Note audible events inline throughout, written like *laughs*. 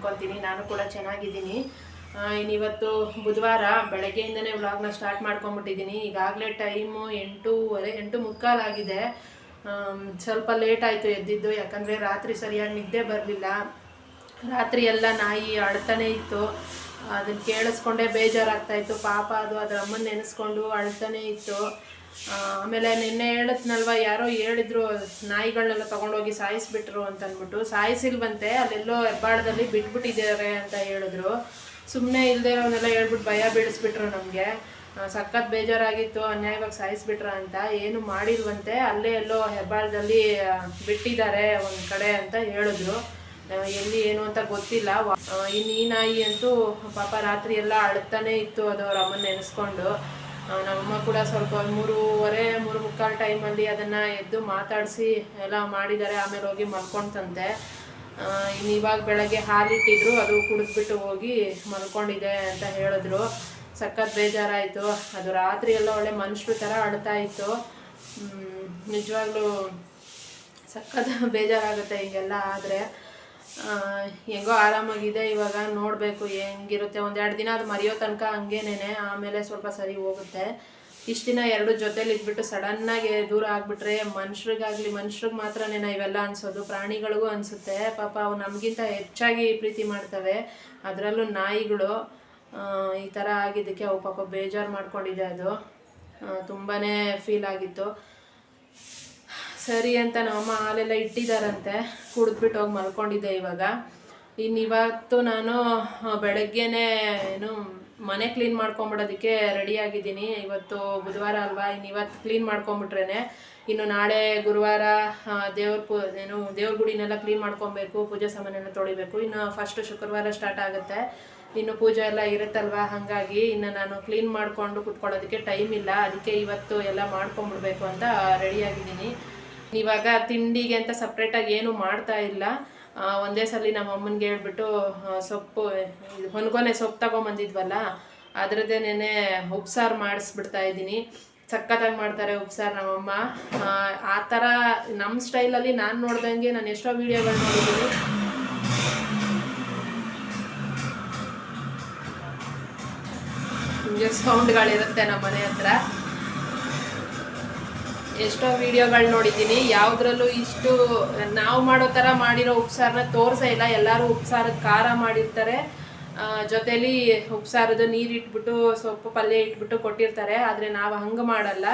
ಅನ್ಕೊತೀನಿ. ನಾನು ಕೂಡ ಚೆನ್ನಾಗಿದ್ದೀನಿ. ಇನ್ನಿವತ್ತು ಬುಧವಾರ ಬೆಳಗ್ಗೆಯಿಂದನೇ ವ್ಲಾಗ್ನ ಸ್ಟಾರ್ಟ್ ಮಾಡ್ಕೊಂಬಿಟ್ಟಿದ್ದೀನಿ ಈಗಾಗಲೇ ಟೈಮು ಎಂಟೂವರೆ, ಎಂಟು ಮುಕ್ಕಾಲಾಗಿದೆ ಸ್ವಲ್ಪ ಲೇಟ್ ಆಯಿತು ಎದ್ದಿದ್ದು. ಯಾಕಂದರೆ ರಾತ್ರಿ ಸರಿಯಾಗಿ ನಿದ್ದೆ ಬರಲಿಲ್ಲ. ರಾತ್ರಿ ಎಲ್ಲ ನಾಯಿ ಅಳ್ತಾನೆ ಇತ್ತು. ಅದನ್ನು ಕೇಳಿಸ್ಕೊಂಡೇ ಬೇಜಾರಾಗ್ತಾಯಿತ್ತು ಪಾಪ ಅದು ಅದರ ಅಮ್ಮನ ನೆನೆಸ್ಕೊಂಡು ಅಳ್ತಾನೆ ಇತ್ತು. ಆಮೇಲೆ ನಿನ್ನೆ ಹೇಳತ್ನಲ್ವ ಯಾರೋ ಹೇಳಿದ್ರು ನಾಯಿಗಳನ್ನೆಲ್ಲ ತಗೊಂಡೋಗಿ ಸಾಯಿಸ್ಬಿಟ್ರು ಅಂತ ಅಂದ್ಬಿಟ್ಟು ಸಾಯಿಸಿಲ್ವಂತೆ, ಅಲ್ಲೆಲ್ಲೋ ಹೆಬ್ಬಾಳದಲ್ಲಿ ಬಿಟ್ಬಿಟ್ಟಿದ್ದಾರೆ ಅಂತ ಹೇಳಿದ್ರು. ಸುಮ್ಮನೆ ಇಲ್ಲದೆ ಅವನ್ನೆಲ್ಲ ಹೇಳ್ಬಿಟ್ಟು ಭಯ ಬೀಳಿಸ್ಬಿಟ್ರು ನಮಗೆ. ಸಖತ್ ಬೇಜಾರಾಗಿತ್ತು, ಅನ್ಯಾಯವಾಗಿ ಸಾಯಿಸ್ಬಿಟ್ರ ಅಂತ. ಏನು ಮಾಡಿಲ್ವಂತೆ, ಅಲ್ಲೇ ಎಲ್ಲೋ ಹೆಬ್ಬಾಳದಲ್ಲಿ ಬಿಟ್ಟಿದ್ದಾರೆ ಒಂದು ಕಡೆ ಅಂತ ಹೇಳಿದ್ರು. ಎಲ್ಲಿ ಏನು ಅಂತ ಗೊತ್ತಿಲ್ಲ. ಇನ್ನು ಈ ನಾಯಿ ಅಂತೂ ಪಾಪ ರಾತ್ರಿ ಎಲ್ಲ ಅಳ್ತಾನೆ ಇತ್ತು ಅದು ಅವ್ರ ಅಮ್ಮನ ನೆನೆಸ್ಕೊಂಡು. ನಮ್ಮಮ್ಮ ಕೂಡ ಸ್ವಲ್ಪ ಮೂರುವರೆ ಮೂರು ಮುಕ್ಕಾಲು ಟೈಮಲ್ಲಿ ಅದನ್ನು ಎದ್ದು ಮಾತಾಡಿಸಿ ಎಲ್ಲ ಮಾಡಿದ್ದಾರೆ. ಆಮೇಲೆ ಹೋಗಿ ಮಲ್ಕೊಂತಂತೆ. ಇನ್ನು ಇವಾಗ ಬೆಳಗ್ಗೆ ಹಾಲಿಟ್ಟಿದ್ರು ಅದು ಕುಡಿದ್ಬಿಟ್ಟು ಹೋಗಿ ಮಲ್ಕೊಂಡಿದೆ ಅಂತ ಹೇಳಿದ್ರು. ಸಖತ್ ಬೇಜಾರಾಯಿತು. ಅದು ರಾತ್ರಿ ಎಲ್ಲ ಒಳ್ಳೆ ಮನುಷ್ಯರು ಥರ ಅಳ್ತಾ ಇತ್ತು. ನಿಜವಾಗ್ಲೂ ಸಖತ್ *laughs* ಬೇಜಾರಾಗುತ್ತೆ ಹೀಗೆಲ್ಲ ಆದರೆ. ಹೆಂಗೋ ಆರಾಮಾಗಿದೆ, ಇವಾಗ ನೋಡಬೇಕು ಹೆಂಗಿರುತ್ತೆ. ಒಂದೆರಡು ದಿನ ಅದು ಮರೆಯೋ ತನಕ ಹಂಗೇನೇನೆ, ಆಮೇಲೆ ಸ್ವಲ್ಪ ಸರಿ ಹೋಗುತ್ತೆ. ಇಷ್ಟು ದಿನ ಎರಡು ಜೊತೆಲಿ ಇದ್ಬಿಟ್ಟು ಸಡನ್ನಾಗಿ ದೂರ ಆಗಿಬಿಟ್ರೆ ಮನುಷ್ಯರಿಗಾಗಲಿ, ಮನುಷ್ಯರಿಗೆ ಮಾತ್ರನೇನ ಇವೆಲ್ಲ ಅನ್ಸೋದು. ಪ್ರಾಣಿಗಳಿಗೂ ಅನಿಸುತ್ತೆ. ಪಾಪ ಅವು ನಮಗಿಂತ ಹೆಚ್ಚಾಗಿ ಪ್ರೀತಿ ಮಾಡ್ತವೆ. ಅದರಲ್ಲೂ ನಾಯಿಗಳು ಈ ಥರ ಆಗಿದ್ದಕ್ಕೆ ಅವು ಪಾಪ ಬೇಜಾರು ಮಾಡ್ಕೊಂಡಿದೆ ಅದು. ತುಂಬಾ ಫೀಲ್ ಆಗಿತ್ತು. ಸರಿ ಅಂತ ನಮ್ಮಮ್ಮ ಹಾಲೆಲ್ಲ ಇಟ್ಟಿದ್ದಾರಂತೆ ಕುಡಿದ್ಬಿಟ್ಟು ಹೋಗಿ ಮಲ್ಕೊಂಡಿದ್ದೆ ಇವಾಗ. ಇನ್ನು ಇವತ್ತು ನಾನು ಬೆಳಗ್ಗೆನೆ ಏನು ಮನೆ ಕ್ಲೀನ್ ಮಾಡ್ಕೊಂಬಿಡೋದಕ್ಕೆ ರೆಡಿ ಆಗಿದ್ದೀನಿ. ಇವತ್ತು ಬುಧವಾರ ಅಲ್ವಾ? ಇನ್ನು ಇವತ್ತು ಕ್ಲೀನ್ ಮಾಡ್ಕೊಂಬಿಟ್ರೇ ಇನ್ನು ನಾಳೆ ಗುರುವಾರ ದೇವ್ರ ಪೂ, ಏನು ದೇವ್ರ ಗುಡಿನೆಲ್ಲ ಕ್ಲೀನ್ ಮಾಡ್ಕೊಬೇಕು. ಪೂಜೆ ಸಾಮಾನೆಲ್ಲ ತೊಳಿಬೇಕು. ಇನ್ನು ಫಸ್ಟ್ ಶುಕ್ರವಾರ ಸ್ಟಾರ್ಟ್ ಆಗುತ್ತೆ. ಇನ್ನು ಪೂಜೆ ಎಲ್ಲ ಇರುತ್ತಲ್ವಾ? ಹಾಗಾಗಿ ಇನ್ನು ನಾನು ಕ್ಲೀನ್ ಮಾಡಿಕೊಂಡು ಕುತ್ಕೊಳ್ಳೋದಕ್ಕೆ ಟೈಮ್ ಇಲ್ಲ. ಅದಕ್ಕೆ ಇವತ್ತು ಎಲ್ಲ ಮಾಡ್ಕೊಂಬಿಡ್ಬೇಕು ಅಂತ ರೆಡಿಯಾಗಿದ್ದೀನಿ ಇವಾಗ ತಿಂಡಿಗೆ ಅಂತ ಸಪ್ರೇಟಾಗಿ ಏನು ಮಾಡ್ತಾ ಇಲ್ಲ. ಒಂದೇ ಸಲ ನಮ್ಮ ಅಮ್ಮನಿಗೆ ಹೇಳ್ಬಿಟ್ಟು ಸೊಪ್ಪು ಹೊನ್ಗೊನೆ ಸೊಪ್ಪು ತಗೊಂಬಂದಿದ್ವಲ್ಲ ಅದರದ್ದೇ ನೆನೆ ಉಪ್ಸಾರು ಮಾಡಿಸ್ಬಿಡ್ತಾ ಇದ್ದೀನಿ. ಸಖತ್ತಾಗಿ ಮಾಡ್ತಾರೆ ಉಪ್ಸಾರು ನಮ್ಮಮ್ಮ ಆ, ಥರ ನಮ್ಮ ಸ್ಟೈಲಲ್ಲಿ ನಾನು ನೋಡ್ದಂಗೆ ನಾನು ಎಷ್ಟೋ ವೀಡಿಯೋಗಳು ನೋಡಿದ್ದೀನಿ. ಸೌಂಡ್ಗಳಿರುತ್ತೆ ನಮ್ಮ ಮನೆ ಹತ್ರ. ಎಷ್ಟೋ ವಿಡಿಯೋಗಳು ನೋಡಿದ್ದೀನಿ. ಯಾವುದ್ರಲ್ಲೂ ಇಷ್ಟು ನಾವು ಮಾಡೋ ಥರ ಮಾಡಿರೋ ಉಪ್ಸಾರನ ತೋರಿಸೇ ಇಲ್ಲ. ಎಲ್ಲರೂ ಉಪ್ಸಾರದ ಖಾರ ಮಾಡಿರ್ತಾರೆ. ಜೊತೆಲಿ ಉಪ್ಸಾರದ ನೀರು ಇಟ್ಬಿಟ್ಟು, ಸೊಪ್ಪು ಪಲ್ಯ ಇಟ್ಬಿಟ್ಟು ಕೊಟ್ಟಿರ್ತಾರೆ, ಆದರೆ ನಾವು ಹಂಗೆ ಮಾಡಲ್ಲ.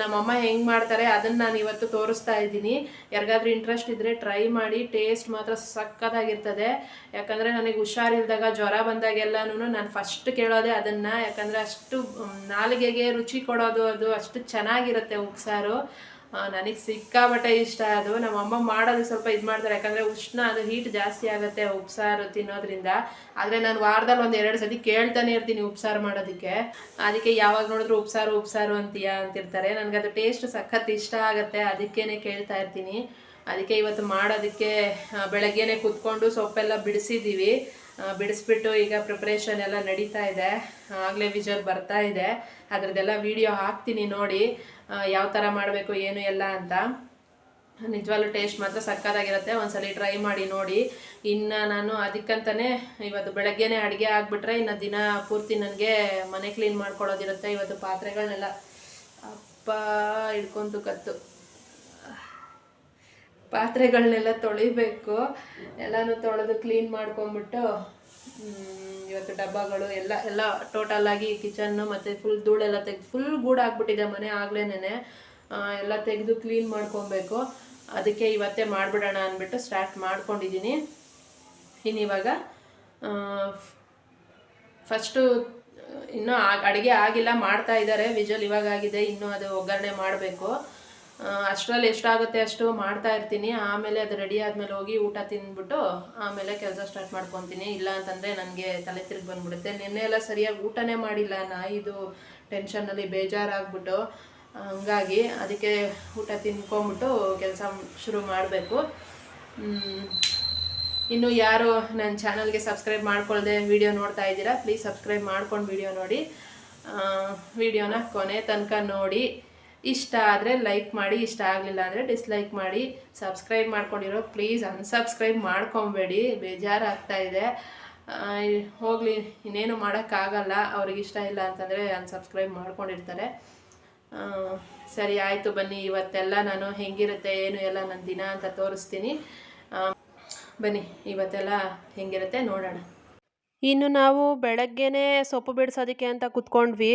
ನಮ್ಮಮ್ಮ ಹೆಂಗೆ ಮಾಡ್ತಾರೆ ಅದನ್ನು ನಾನು ಇವತ್ತು ತೋರಿಸ್ತಾ ಇದ್ದೀನಿ. ಯಾರಿಗಾದ್ರೂ ಇಂಟ್ರೆಸ್ಟ್ ಇದ್ದರೆ ಟ್ರೈ ಮಾಡಿ ಟೇಸ್ಟ್ ಮಾತ್ರ ಸಕ್ಕತ್ತಾಗಿರ್ತದೆ. ಯಾಕಂದರೆ ನನಗೆ ಹುಷಾರಿಲ್ದಾಗ ಜ್ವರ ಬಂದಾಗೆಲ್ಲನೂ ನಾನು ಫಸ್ಟ್ ಕೇಳೋದೆ ಅದನ್ನು. ಯಾಕಂದರೆ ಅಷ್ಟು, ನಾಲಿಗೆಗೆ ರುಚಿ ಕೊಡೋದು ಅದು ಅಷ್ಟು ಚೆನ್ನಾಗಿರುತ್ತೆ ಉಪ್ಸಾರು. ನನಗೆ ಸಿಕ್ಕಾಬಟ್ಟೆ ಇಷ್ಟ. ಅದು ನಮ್ಮ ಅಮ್ಮ ಮಾಡೋದು ಸ್ವಲ್ಪ ಇದು ಮಾಡ್ತಾರೆ. ಯಾಕಂದರೆ ಉಷ್ಣ ಅದು ಹೀಟ್ ಜಾಸ್ತಿ ಆಗುತ್ತೆ ಉಪ್ಸಾರು ತಿನ್ನೋದ್ರಿಂದ. ಆದರೆ ನಾನು ವಾರದಲ್ಲಿ ಒಂದು ಎರಡು ಸತಿ ಕೇಳ್ತಾನೆ ಇರ್ತೀನಿ ಉಪ್ಸಾರು ಮಾಡೋದಕ್ಕೆ. ಅದಕ್ಕೆ ಯಾವಾಗ ನೋಡಿದ್ರು ಉಪ್ಸಾರು ಉಪ್ಸಾರು ಅಂತೀಯಾ ಅಂತಿರ್ತಾರೆ. ನನಗೆ ಅದು ಟೇಸ್ಟ್ ಸಖತ್ ಇಷ್ಟ ಆಗುತ್ತೆ. ಅದಕ್ಕೇನೆ ಕೇಳ್ತಾ ಇರ್ತೀನಿ. ಅದಕ್ಕೆ ಇವತ್ತು ಮಾಡೋದಕ್ಕೆ ಬೆಳಗ್ಗೆನೆ ಕುತ್ಕೊಂಡು ಸೊಪ್ಪೆಲ್ಲ ಬಿಡಿಸಿದ್ದೀವಿ ಬಿಡಿಸ್ಬಿಟ್ಟು ಈಗ ಪ್ರಿಪ್ರೇಷನ್ ಎಲ್ಲ ನಡೀತಾ ಇದೆ. ಆಗಲೇ ವಿಜಲ್ ಬರ್ತಾ ಇದೆ. ಅದರದ್ದೆಲ್ಲ ವಿಡಿಯೋ ಹಾಕ್ತೀನಿ ನೋಡಿ. ಯಾವ ಥರ ಮಾಡಬೇಕು, ಏನು ಎಲ್ಲ ಅಂತ. ನಿಜವಾಗ್ಲೂ ಟೇಸ್ಟ್ ಮಾತ್ರ ಸಕ್ಕತ್ತಾಗಿರುತ್ತೆ ಒಂದ್ಸಲ ಟ್ರೈ ಮಾಡಿ ನೋಡಿ. ಇನ್ನು ನಾನು ಅದಕ್ಕಂತಾನೆ ಇವತ್ತು ಬೆಳಗ್ಗೆನೆ ಅಡುಗೆ ಆಗಿಬಿಟ್ರೆ ಇನ್ನು ದಿನ ಪೂರ್ತಿ ನನಗೆ ಮನೆ ಕ್ಲೀನ್ ಮಾಡ್ಕೊಳ್ಳೋದಿರುತ್ತೆ. ಇವತ್ತು ಪಾತ್ರೆಗಳನ್ನೆಲ್ಲ ಅಪ್ಪ ಹಿಡ್ಕೊಂತು ಕತ್ತು. ಪಾತ್ರೆಗಳನ್ನೆಲ್ಲ ತೊಳಿಬೇಕು. ಎಲ್ಲನೂ ತೊಳೆದು ಕ್ಲೀನ್ ಮಾಡ್ಕೊಂಬಿಟ್ಟು ಇವತ್ತು ಡಬ್ಬಗಳು ಎಲ್ಲ ಎಲ್ಲ ಟೋಟಲ್ ಆಗಿ ಕಿಚನ್ನು ಮತ್ತು ಫುಲ್ ಧೂಳೆಲ್ಲ ತೆಗೆದು ಫುಲ್ ಗೂಡಾಗ್ಬಿಟ್ಟಿದೆ ಮನೆ ಆಗ್ಲೇನೆ ಎಲ್ಲ ತೆಗೆದು ಕ್ಲೀನ್ ಮಾಡ್ಕೊಬೇಕು. ಅದಕ್ಕೆ ಇವತ್ತೇ ಮಾಡಿಬಿಡೋಣ ಅಂದ್ಬಿಟ್ಟು ಸ್ಟಾರ್ಟ್ ಮಾಡ್ಕೊಂಡಿದ್ದೀನಿ. ಇನ್ನಿವಾಗ ಫಸ್ಟು ಇನ್ನೂ ಅಡುಗೆ ಆಗಿಲ್ಲ, ಮಾಡ್ತಾ ಇದ್ದಾರೆ. ವಿಜುವಲ್ ಇವಾಗ ಆಗಿದೆ, ಇನ್ನೂ ಅದು ಒಗ್ಗರಣೆ ಮಾಡಬೇಕು. ಅಷ್ಟರಲ್ಲಿ ಎಷ್ಟಾಗುತ್ತೆ ಅಷ್ಟು ಮಾಡ್ತಾ ಇರ್ತೀನಿ. ಆಮೇಲೆ ಅದು ರೆಡಿ ಆದಮೇಲೆ ಹೋಗಿ ಊಟ ತಿಂದ್ಬಿಟ್ಟು ಆಮೇಲೆ ಕೆಲಸ ಸ್ಟಾರ್ಟ್ ಮಾಡ್ಕೊತೀನಿ. ಇಲ್ಲ ಅಂತಂದರೆ ನನಗೆ ತಲೆ ತಿರುಗಿ ಬಂದ್ಬಿಡುತ್ತೆ. ನಿನ್ನೆ ಎಲ್ಲ ಸರಿಯಾಗಿ ಊಟನೇ ಮಾಡಿಲ್ಲ. ನಾಯಿದು ಟೆನ್ಷನಲ್ಲಿ ಬೇಜಾರಾಗ್ಬಿಟ್ಟು, ಹಂಗಾಗಿ ಅದಕ್ಕೆ ಊಟ ತಿನ್ಕೊಂಬಿಟ್ಟು ಕೆಲಸ ಶುರು ಮಾಡಬೇಕು. ಇನ್ನು ಯಾರು ನನ್ನ ಚಾನಲ್ಗೆ ಸಬ್ಸ್ಕ್ರೈಬ್ ಮಾಡ್ಕೊಳ್ಳದೆ ವಿಡಿಯೋ ನೋಡ್ತಾ ಇದ್ದೀರಾ ಪ್ಲೀಸ್ ಸಬ್ಸ್ಕ್ರೈಬ್ ಮಾಡ್ಕೊಂಡು ವಿಡಿಯೋ ನೋಡಿ. ವಿಡಿಯೋನ ಕೊನೆ ತನಕ ನೋಡಿ. ಇಷ್ಟ ಆದರೆ ಲೈಕ್ ಮಾಡಿ, ಇಷ್ಟ ಆಗಲಿಲ್ಲ ಅಂದರೆ ಡಿಸ್ಲೈಕ್ ಮಾಡಿ ಸಬ್ಸ್ಕ್ರೈಬ್ ಮಾಡ್ಕೊಂಡಿರೋ ಪ್ಲೀಸ್ ಅನ್ಸಬ್ಸ್ಕ್ರೈಬ್ ಮಾಡ್ಕೊಬೇಡಿ, ಬೇಜಾರಾಗ್ತಾ ಇದೆ. ಹೋಗಲಿ, ಇನ್ನೇನು ಮಾಡೋಕ್ಕಾಗಲ್ಲ, ಅವ್ರಿಗೆ ಇಷ್ಟ ಇಲ್ಲ ಅಂತಂದರೆ ಅನ್ಸಬ್ಸ್ಕ್ರೈಬ್ ಮಾಡ್ಕೊಂಡಿರ್ತಾರೆ. ಸರಿ, ಆಯಿತು ಬನ್ನಿ, ಇವತ್ತೆಲ್ಲ ನಾನು ಹೆಂಗಿರುತ್ತೆ, ಏನು ಎಲ್ಲ ನನ್ನ ದಿನ ಅಂತ ತೋರಿಸ್ತೀನಿ. ಬನ್ನಿ, ಇವತ್ತೆಲ್ಲ ಹೆಂಗಿರುತ್ತೆ ನೋಡೋಣ. ಇನ್ನು ನಾವು ಬೆಳಗ್ಗೆನೇ ಸೊಪ್ಪು ಬಿಡಿಸೋದಕ್ಕೆ ಅಂತ ಕುತ್ಕೊಂಡ್ವಿ.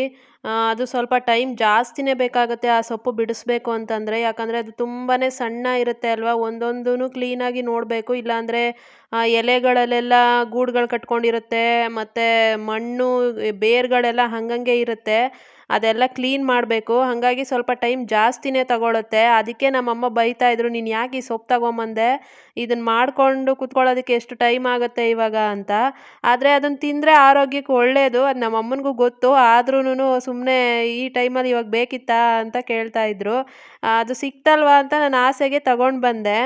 ಅದು ಸ್ವಲ್ಪ ಟೈಮ್ ಜಾಸ್ತಿನೇ ಬೇಕಾಗುತ್ತೆ ಆ ಸೊಪ್ಪು ಬಿಡಿಸ್ಬೇಕು ಅಂತಂದರೆ. ಯಾಕಂದರೆ ಅದು ತುಂಬಾ ಸಣ್ಣ ಇರುತ್ತೆ ಅಲ್ವಾ? ಒಂದೊಂದೂ ಕ್ಲೀನಾಗಿ ನೋಡಬೇಕು. ಇಲ್ಲಾಂದರೆ ಎಲೆಗಳಲ್ಲೆಲ್ಲ ಗೂಡುಗಳು ಕಟ್ಕೊಂಡಿರುತ್ತೆ. ಮತ್ತು ಮಣ್ಣು, ಬೇರುಗಳೆಲ್ಲ ಹಾಗಂಗೆ ಇರುತ್ತೆ. ಅದೆಲ್ಲ ಕ್ಲೀನ್ ಮಾಡಬೇಕು. ಹಾಗಾಗಿ ಸ್ವಲ್ಪ ಟೈಮ್ ಜಾಸ್ತಿನೇ ತಗೊಳುತ್ತೆ. ಅದಕ್ಕೆ ನಮ್ಮಮ್ಮ ಬೈತಾ ಇದ್ರು, ನೀನು ಯಾಕೆ ಈ ಸೊಪ್ಪು ತಗೊಂಬಂದೆ? ಇದನ್ನು ಮಾಡಿಕೊಂಡು ಕುತ್ಕೊಳ್ಳೋದಕ್ಕೆ ಎಷ್ಟು ಟೈಮ್ ಆಗುತ್ತೆ ಇವಾಗ? ಅಂತ. ಆದರೆ ಅದನ್ನು ತಿಂದರೆ ಆರೋಗ್ಯಕ್ಕೆ ಒಳ್ಳೆಯದು ಅದು ನಮ್ಮಮ್ಮನಿಗೂ ಗೊತ್ತು. ಆದ್ರೂ ಸುಮ್ಮನೆ ಈ ಟೈಮಲ್ಲಿ ಇವಾಗ ಬೇಕಿತ್ತಾ ಅಂತ ಕೇಳ್ತಾ ಇದ್ರು. ಅದು ಸಿಕ್ತಲ್ವಾ ಅಂತ ನಾನು ಆಸೆಗೆ ತಗೊಂಡು ಬಂದೆ.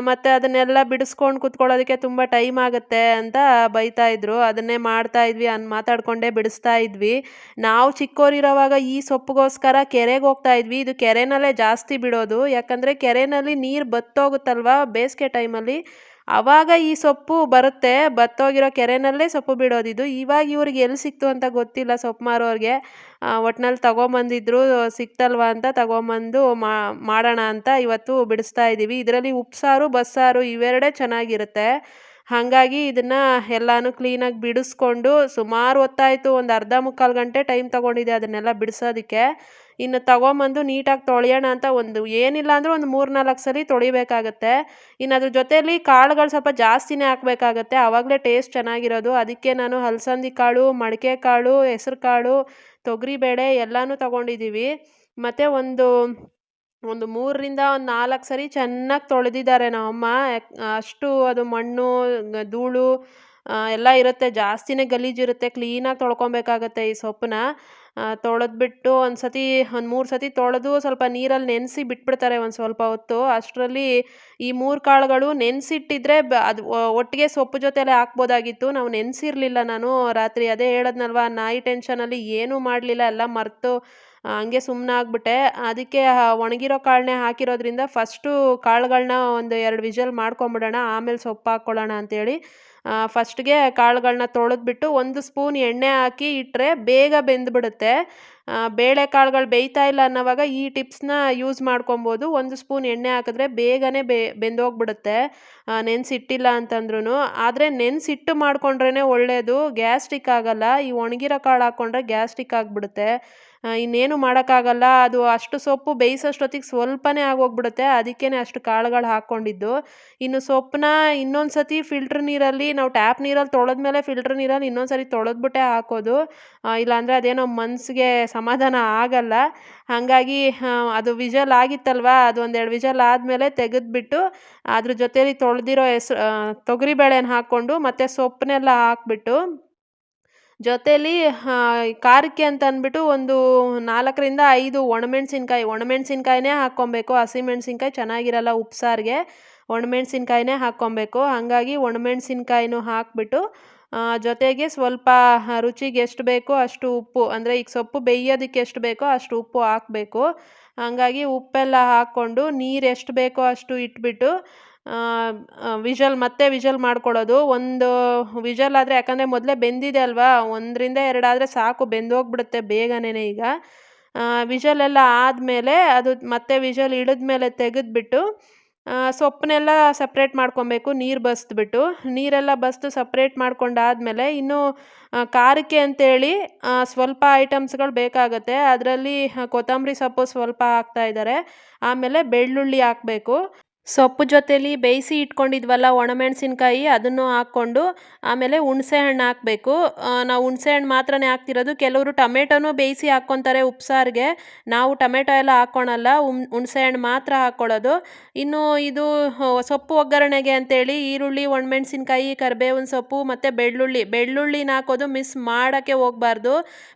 ಮತ್ತೆ ಅದನ್ನೆಲ್ಲ ಬಿಡಿಸ್ಕೊಂಡು ಕುತ್ಕೊಳ್ಳೋದಕ್ಕೆ ತುಂಬ ಟೈಮ್ ಆಗುತ್ತೆ ಅಂತ ಬೈತಾ ಇದ್ರು. ಅದನ್ನೇ ಮಾಡ್ತಾ ಇದ್ವಿ, ಅನ್ ಮಾತಾಡ್ಕೊಂಡೇ ಬಿಡಿಸ್ತಾ ಇದ್ವಿ. ನಾವು ಚಿಕ್ಕೋರಿರೋವಾಗ ಈ ಸೊಪ್ಪಿಗೋಸ್ಕರ ಕೆರೆಗೆ ಹೋಗ್ತಾ ಇದ್ವಿ. ಇದು ಕೆರೆನಲ್ಲೇ ಜಾಸ್ತಿ ಬಿಡೋದು. ಯಾಕಂದರೆ ಕೆರೆನಲ್ಲಿ ನೀರು ಬತ್ತೋಗುತ್ತಲ್ವಾ ಬೇಸಿಗೆ ಟೈಮಲ್ಲಿ? ಆವಾಗ ಈ ಸೊಪ್ಪು ಬರುತ್ತೆ, ಬತ್ತೋಗಿರೋ ಕೆರೆನಲ್ಲೇ ಸೊಪ್ಪು ಬಿಡೋದಿದು. ಇವಾಗ ಇವ್ರಿಗೆ ಎಲ್ಲಿ ಸಿಕ್ತು ಅಂತ ಗೊತ್ತಿಲ್ಲ. ಸೊಪ್ಪು ಮಾರೋರಿಗೆ ಒಟ್ನಲ್ಲಿ ತಗೊಂಬಂದಿದ್ರು, ಸಿಕ್ತಲ್ವಾ ಅಂತ ತಗೊಂಬಂದು ಮಾಡೋಣ ಅಂತ ಇವತ್ತು ಬಿಡಿಸ್ತಾ ಇದ್ದೀವಿ. ಇದರಲ್ಲಿ ಉಪ್ಸಾರು, ಬಸ್ಸಾರು ಇವೆರಡೇ ಚೆನ್ನಾಗಿರುತ್ತೆ. ಹಾಗಾಗಿ ಇದನ್ನು ಎಲ್ಲನೂ ಕ್ಲೀನಾಗಿ ಬಿಡಿಸ್ಕೊಂಡು ಸುಮಾರು ಹೊತ್ತಾಯಿತು. ಒಂದು ಅರ್ಧ ಮುಕ್ಕಾಲು ಗಂಟೆ ಟೈಮ್ ತೊಗೊಂಡಿದೆ ಅದನ್ನೆಲ್ಲ ಬಿಡಿಸೋದಕ್ಕೆ. ಇನ್ನು ತಗೊಂಬಂದು ನೀಟಾಗಿ ತೊಳೆಯೋಣ ಅಂತ ಒಂದು ಏನಿಲ್ಲ ಅಂದರೂ ಒಂದು ಮೂರು ನಾಲ್ಕು ಸರಿ ತೊಳಿಬೇಕಾಗತ್ತೆ. ಇನ್ನು ಅದ್ರ ಜೊತೆಯಲ್ಲಿ ಕಾಳುಗಳು ಸ್ವಲ್ಪ ಜಾಸ್ತಿನೇ ಹಾಕ್ಬೇಕಾಗತ್ತೆ. ಆವಾಗಲೇ ಟೇಸ್ಟ್ ಚೆನ್ನಾಗಿರೋದು. ಅದಕ್ಕೆ ನಾನು ಹಲಸಂದಿ ಕಾಳು, ಮಡಿಕೆ ಕಾಳು, ಹೆಸ್ರು ಕಾಳು ತೊಗರಿಬೇಳೆ ಎಲ್ಲನೂ ತಗೊಂಡಿದ್ದೀವಿ. ಮತ್ತು ಒಂದು ಒಂದು ಮೂರರಿಂದ ಒಂದು ನಾಲ್ಕು ಸರಿ ಚೆನ್ನಾಗಿ ತೊಳೆದಿದ್ದಾರೆ ನಮ್ಮಮ್ಮ. ಅಷ್ಟು ಅದು ಮಣ್ಣು, ಧೂಳು ಎಲ್ಲ ಇರುತ್ತೆ. ಜಾಸ್ತಿನೇ ಗಲೀಜಿರುತ್ತೆ ಕ್ಲೀನಾಗಿ ತೊಳ್ಕೊಬೇಕಾಗತ್ತೆ ಈ ಸೊಪ್ಪನ್ನ. ತೊಳೆದ್ಬಿಟ್ಟು ಒಂದು ಸತಿ ಒಂದು ಮೂರು ಸತಿ ತೊಳೆದು ಸ್ವಲ್ಪ ನೀರಲ್ಲಿ ನೆನೆಸಿ ಬಿಟ್ಬಿಡ್ತಾರೆ ಒಂದು ಸ್ವಲ್ಪ ಹೊತ್ತು. ಅಷ್ಟರಲ್ಲಿ ಈ ಮೂರು ಕಾಳುಗಳು ನೆನೆಸಿಟ್ಟಿದ್ರೆ ಅದು ಒಟ್ಟಿಗೆ ಸೊಪ್ಪು ಜೊತೆಲೆ ಹಾಕ್ಬೋದಾಗಿತ್ತು. ನಾವು ನೆನೆಸಿರ್ಲಿಲ್ಲ ನಾನು ರಾತ್ರಿ. ಅದೇ ಹೇಳಿದ್ನಲ್ವ, ನಾಯಿ ಟೆನ್ಷನಲ್ಲಿ ಏನೂ ಮಾಡಲಿಲ್ಲ, ಎಲ್ಲ ಮರೆತು ಹಂಗೆ ಸುಮ್ಮನೆ ಆಗ್ಬಿಟ್ಟೆ ಅದಕ್ಕೆ ಒಣಗಿರೋ ಕಾಳನ್ನೇ ಹಾಕಿರೋದ್ರಿಂದ ಫಸ್ಟು ಕಾಳುಗಳನ್ನ ಒಂದು ಎರಡು ವಿಷಲ್ ಮಾಡ್ಕೊಂಬಿಡೋಣ, ಆಮೇಲೆ ಸೊಪ್ಪು ಹಾಕ್ಕೊಳ್ಳೋಣ ಅಂತೇಳಿ. ಫಸ್ಟ್ಗೆ ಕಾಳುಗಳನ್ನ ತೊಳೆದ್ಬಿಟ್ಟು ಒಂದು ಸ್ಪೂನ್ ಎಣ್ಣೆ ಹಾಕಿ ಇಟ್ಟರೆ ಬೇಗ ಬೆಂದ್ಬಿಡುತ್ತೆ. ಬೇಳೆ ಕಾಳುಗಳು ಬೇಯ್ತಾ ಇಲ್ಲ ಅನ್ನೋವಾಗ ಈ ಟಿಪ್ಸ್ನ ಯೂಸ್ ಮಾಡ್ಕೊಬೋದು. ಒಂದು ಸ್ಪೂನ್ ಎಣ್ಣೆ ಹಾಕಿದ್ರೆ ಬೇಗನೆ ಬೆ, ಬೆಂದೋಗ್ಬಿಡುತ್ತೆ. ನೆನೆಸಿಟ್ಟಿಲ್ಲ ಅಂತಂದ್ರೂ ಆದರೆ ನೆನೆಸಿಟ್ಟು ಮಾಡಿಕೊಂಡ್ರೇ ಒಳ್ಳೆಯದು ಗ್ಯಾಸ್ಟ್ರಿಕ್ ಆಗಲ್ಲ. ಈ ಒಣಗಿರೋ ಕಾಳು ಹಾಕ್ಕೊಂಡ್ರೆ ಗ್ಯಾಸ್ಟ್ರಿಕ್ ಆಗಿಬಿಡುತ್ತೆ. ಇನ್ನೇನು ಮಾಡೋಕ್ಕಾಗಲ್ಲ. ಅದು ಅಷ್ಟು ಸೊಪ್ಪು ಬೇಯಿಸೋಷ್ಟೊತ್ತಿಗೆ ಸ್ವಲ್ಪನೇ ಆಗೋಗ್ಬಿಡುತ್ತೆ. ಅದಕ್ಕೇ ಅಷ್ಟು ಕಾಳುಗಳು ಹಾಕ್ಕೊಂಡಿದ್ದು. ಇನ್ನು ಸೊಪ್ಪನ್ನ ಇನ್ನೊಂದು ಸತಿ ಫಿಲ್ಟ್ರ್ ನೀರಲ್ಲಿ, ನಾವು ಟ್ಯಾಪ್ ನೀರಲ್ಲಿ ತೊಳೆದ್ಮೇಲೆ ಫಿಲ್ಟ್ರ್ ನೀರಲ್ಲಿ ಇನ್ನೊಂದು ಸರಿ ತೊಳೆದ್ಬಿಟ್ಟೆ ಹಾಕೋದು. ಇಲ್ಲಾಂದರೆ ಅದೇನೋ ಮನಸ್ಸಿಗೆ ಸಮಾಧಾನ ಆಗಲ್ಲ. ಹಾಗಾಗಿ ಅದು ವಿಜಲ್ ಆಗಿತ್ತಲ್ವಾ? ಅದು ಒಂದೆರಡು ವಿಜಲ್ ಆದಮೇಲೆ ತೆಗೆದ್ಬಿಟ್ಟು ಅದ್ರ ಜೊತೇಲಿ ತೊಳೆದಿರೋ ಹೆಸ್ರು ತೊಗರಿಬೇಳೆನ ಹಾಕ್ಕೊಂಡು ಮತ್ತು ಸೊಪ್ಪನ್ನೆಲ್ಲ ಹಾಕ್ಬಿಟ್ಟು ಜೊತೇಲಿ ಖಾರಕ್ಕೆ ಅಂತ ಅಂದ್ಬಿಟ್ಟು ಒಂದು ನಾಲ್ಕರಿಂದ ಐದು ಒಣಮೆಣ್ಸಿನ್ಕಾಯಿ, ಒಣಮೆಣ್ಸಿನ್ಕಾಯಿನೇ ಹಾಕ್ಕೊಬೇಕು. ಹಸಿಮೆಣ್ಸಿನ್ಕಾಯಿ ಚೆನ್ನಾಗಿರಲ್ಲ ಉಪ್ಸಾರಿಗೆ ಒಣಮೆಣಸಿನ್ಕಾಯಿನೇ ಹಾಕ್ಕೊಬೇಕು. ಹಾಗಾಗಿ ಒಣಮೆಣಸಿನ್ಕಾಯಿನೂ ಹಾಕ್ಬಿಟ್ಟು ಜೊತೆಗೆ ಸ್ವಲ್ಪ ರುಚಿಗೆ ಎಷ್ಟು ಬೇಕೋ ಅಷ್ಟು ಉಪ್ಪು, ಅಂದರೆ ಈಗ ಸೊಪ್ಪು ಬೇಯೋದಕ್ಕೆ ಎಷ್ಟು ಬೇಕೋ ಅಷ್ಟು ಉಪ್ಪು ಹಾಕಬೇಕು. ಹಾಗಾಗಿ ಉಪ್ಪೆಲ್ಲ ಹಾಕ್ಕೊಂಡು ನೀರು ಎಷ್ಟು ಬೇಕೋ ಅಷ್ಟು ಇಟ್ಬಿಟ್ಟು ವಿಷಲ್ ಮತ್ತೆ ವಿಷಲ್ ಮಾಡ್ಕೊಳ್ಳೋದು. ಒಂದು ವಿಷಲ್ ಆದರೆ ಯಾಕಂದರೆ ಮೊದಲೇ ಬೆಂದಿದೆ ಅಲ್ವಾ? ಒಂದರಿಂದ ಎರಡಾದರೆ ಸಾಕು, ಬೆಂದೋಗ್ಬಿಡುತ್ತೆ ಬೇಗನೇ ಈಗ. ವಿಷಲ್ ಎಲ್ಲ ಆದಮೇಲೆ ಅದು ಮತ್ತೆ ವಿಷಲ್ ಇಳಿದ್ಮೇಲೆ ತೆಗೆದುಬಿಟ್ಟು ಸೊಪ್ಪನ್ನೆಲ್ಲ ಸಪ್ರೇಟ್ ಮಾಡ್ಕೊಬೇಕು, ನೀರು ಬಸ್ದುಬಿಟ್ಟು. ನೀರೆಲ್ಲ ಬಸ್ದು ಸಪ್ರೇಟ್ ಮಾಡ್ಕೊಂಡಾದ್ಮೇಲೆ ಇನ್ನು ಖಾರಕ್ಕೆ ಅಂತೇಳಿ ಸ್ವಲ್ಪ ಐಟಮ್ಸ್ಗಳು ಬೇಕಾಗುತ್ತೆ. ಅದರಲ್ಲಿ ಕೊತ್ತಂಬರಿ ಸೊಪ್ಪು ಸ್ವಲ್ಪ ಹಾಕ್ತಾ ಇದ್ದಾರೆ ಆಮೇಲೆ ಬೆಳ್ಳುಳ್ಳಿ ಹಾಕಬೇಕು. ಸೊಪ್ಪು ಜೊತೇಲಿ ಬೇಯಿಸಿ ಇಟ್ಕೊಂಡಿದ್ವಲ್ಲ ಒಣಮೆಣಸಿನ್ಕಾಯಿ, ಅದನ್ನು ಹಾಕ್ಕೊಂಡು ಆಮೇಲೆ ಹುಣಸೆ ಹಣ್ಣು ಹಾಕಬೇಕು. ನಾವು ಹುಣಸೆ ಹಣ್ಣು ಮಾತ್ರನೇ ಹಾಕ್ತಿರೋದು. ಕೆಲವರು ಟೊಮೆಟೊನೂ ಬೇಯಿಸಿ ಹಾಕ್ಕೊತಾರೆ ಉಪ್ಸಾರಿಗೆ. ನಾವು ಟೊಮೆಟೊ ಎಲ್ಲ ಹಾಕ್ಕೊಳಲ್ಲ ಹುಣ್ಸೆ ಹಣ್ಣು ಮಾತ್ರ ಹಾಕ್ಕೊಳ್ಳೋದು ಇನ್ನು ಇದು ಸೊಪ್ಪು ಒಗ್ಗರಣೆಗೆ ಅಂತೇಳಿ ಈರುಳ್ಳಿ, ಒಣಮೆಣಸಿನ್ಕಾಯಿ, ಕರಿಬೇವಿನ ಸೊಪ್ಪು ಮತ್ತು ಬೆಳ್ಳುಳ್ಳಿ. ಬೆಳ್ಳುಳ್ಳಿನ ಹಾಕೋದು ಮಿಸ್ ಮಾಡೋಕ್ಕೆ ಹೋಗಬಾರ್ದು.